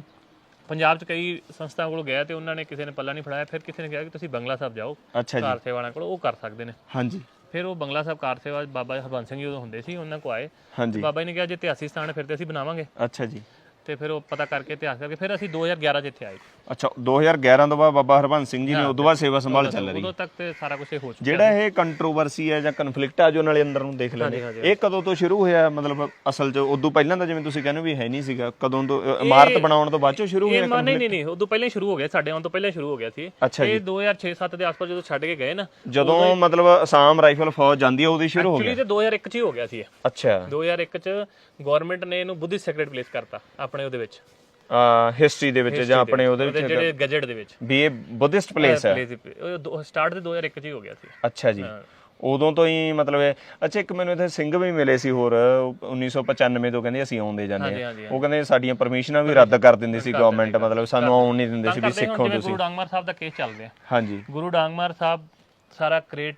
[SPEAKER 3] ਪੰਜਾਬ 'ਚ ਕਈ ਸੰਸਥਾਵਾਂ ਕੋਲ ਗਿਆ ਤੇ ਉਹਨਾਂ ਨੇ ਕਿਸੇ ਨੇ ਪੱਲਾ ਨਹੀਂ ਫੜਾਇਆ। ਫਿਰ ਕਿਸੇ ਨੇ ਕਿਹਾ ਕਿ ਤੁਸੀਂ ਬੰਗਲਾ ਸਾਹਿਬ ਜਾਓ
[SPEAKER 1] ਅੱਛਾ ਜੀ।
[SPEAKER 3] ਕਾਰ ਸੇਵਾ ਵਾਲਿਆਂ ਕੋਲ ਉਹ ਕਰ ਸਕਦੇ ਨੇ।
[SPEAKER 1] ਹਾਂਜੀ।
[SPEAKER 3] ਫਿਰ ਉਹ ਬੰਗਲਾ ਸਾਹਿਬ ਕਾਰ ਸੇਵਾ ਬਾਬਾ ਹਰਬੰਸ ਸਿੰਘ ਜੀ ਉਦੋਂ ਹੁੰਦੇ ਸੀ ਉਹਨਾਂ ਕੋ ਆਏ।
[SPEAKER 1] ਹਾਂਜੀ।
[SPEAKER 3] ਬਾਬਾ ਜੀ ਨੇ ਕਿਹਾ ਜੇ ਇਤਿਹਾਸੀ ਸਥਾਨ ਹੈ ਫਿਰ ਤੇ ਅਸੀਂ ਬਣਾਵਾਂਗੇ।
[SPEAKER 1] ਅੱਛਾ ਜੀ।
[SPEAKER 3] ਤੇ ਫਿਰ ਉਹ ਪਤਾ ਕਰਕੇ ਇਤਿਹਾਸ ਕਰਕੇ ਫਿਰ ਅਸੀਂ 2011 ਚ ਇੱਥੇ ਆਏ।
[SPEAKER 1] ਅੱਛਾ 2011 ਤੋਂ ਬਾਅਦ ਬਾਬਾ ਹਰਬੰਸ ਸਿੰਘ ਜੀ ਨੇ ਉਦੋਂ ਬਾਅਦ ਸੇਵਾ ਸੰਭਾਲ ਚੱਲ ਰਹੀ।
[SPEAKER 3] ਉਦੋਂ ਤੱਕ ਤੇ ਸਾਰਾ ਕੁਝ ਹੋ ਚੁੱਕਾ
[SPEAKER 1] ਜਿਹੜਾ ਇਹ ਕੰਟਰੋਵਰਸੀ ਹੈ ਜਾਂ ਕਨਫਲਿਕਟ ਆ ਜੋ ਨਾਲੇ ਅੰਦਰ ਨੂੰ ਦੇਖ ਲੈਂਦੇ। ਇਹ ਕਦੋਂ ਤੋਂ ਸ਼ੁਰੂ ਹੋਇਆ? ਮਤਲਬ ਅਸਲ 'ਚ ਉਦੋਂ ਪਹਿਲਾਂ ਤਾਂ ਜਿਵੇਂ ਤੁਸੀਂ ਕਹਿੰਦੇ ਵੀ ਹੈ ਨਹੀਂ ਸੀਗਾ। ਕਦੋਂ ਤੋਂ ਇਮਾਰਤ ਬਣਾਉਣ ਤੋਂ ਬਾਅਦ ਚੋਂ ਸ਼ੁਰੂ
[SPEAKER 3] ਇਹ
[SPEAKER 1] ਹੋਇਆ
[SPEAKER 3] ਮਾ ਨਹੀਂ ਨਹੀਂ ਨਹੀਂ ਉਦੋਂ ਪਹਿਲਾਂ ਹੀ ਸ਼ੁਰੂ ਹੋ ਗਿਆ ਸਾਡੇ ਆਉਣ ਤੋਂ ਪਹਿਲਾਂ ਸ਼ੁਰੂ ਹੋ ਗਿਆ ਸੀ। ਇਹ।
[SPEAKER 1] ਅੱਛਾ
[SPEAKER 3] ਇਹ 2006-7 ਦੇ ਆਸ-ਪਾਸ ਜਦੋਂ ਛੱਡ ਕੇ ਗਏ ਨਾ
[SPEAKER 1] ਜਦੋਂ ਮਤਲਬ ਅਸਾਮ ਰਾਈਫਲ ਫੌਜ ਜਾਂਦੀ ਹੈ ਉਦੋਂ ਸ਼ੁਰੂ ਹੋ ਗਿਆ?
[SPEAKER 3] ਐਕਚੁਅਲੀ ਤੇ 2001 ਚ ਹੀ ਹੋ ਗਿਆ ਸੀ ਇਹ।
[SPEAKER 1] ਅੱਛਾ।
[SPEAKER 3] 2001 ਚ ਗਵਰਨਮੈਂਟ ਨੇ ਇਹਨੂੰ ਬੁੱਧਿਸਟ ਸੈਕਰੇਟ ਪਲੇਸ ਕਰਤਾ ਆਪਣੇ ਉਹਦੇ ਵਿੱਚ?
[SPEAKER 1] ਹਿਸਟਰੀ ਦੇ ਵਿੱਚ ਜਾਂ ਆਪਣੇ ਉਹਦੇ ਵਿੱਚ
[SPEAKER 3] ਜਿਹੜੇ ਗਜਟ ਦੇ ਵਿੱਚ।
[SPEAKER 1] ਵੀ ਇਹ ਬੁੱਧਿਸਟ ਪਲੇਸ ਹੈ।
[SPEAKER 3] ਸਟਾਰਟ ਦੇ 2001 ਚ ਹੀ ਹੋ ਗਿਆ ਸੀ।
[SPEAKER 1] ਅੱਛਾ ਜੀ। ਉਦੋਂ ਤੋਂ ਹੀ ਮਤਲਬ ਅੱਛਾ ਇੱਕ ਮੈਨੂੰ ਇੱਥੇ ਸਿੰਘ ਵੀ ਮਿਲੇ ਸੀ ਹੋਰ 1995 ਤੋਂ ਕਹਿੰਦੇ ਅਸੀਂ ਆਉਂਦੇ ਜਾਂਦੇ ਆ ਉਹ ਕਹਿੰਦੇ ਸਾਡੀਆਂ ਪਰਮਿਸ਼ਨਾਂ ਵੀ ਰੱਦ ਕਰ ਦਿੰਦੀ ਸੀ ਗਵਰਨਮੈਂਟ ਮਤਲਬ ਸਾਨੂੰ ਆਉਣ ਨਹੀਂ ਦਿੰਦੇ ਸੀ ਵੀ ਸਿੱਖ ਤੁਸੀਂ।
[SPEAKER 3] ਗੁਰੂ ਡਾਂਗਮਾਰ ਸਾਹਿਬ ਦਾ ਕੇਸ ਚੱਲ ਰਿਹਾ
[SPEAKER 1] ਹਾਂਜੀ।
[SPEAKER 3] ਗੁਰੂ ਡਾਂਗਮਾਰ ਸਾਹਿਬ ਸਾਰਾ ਕ੍ਰੀਏਟ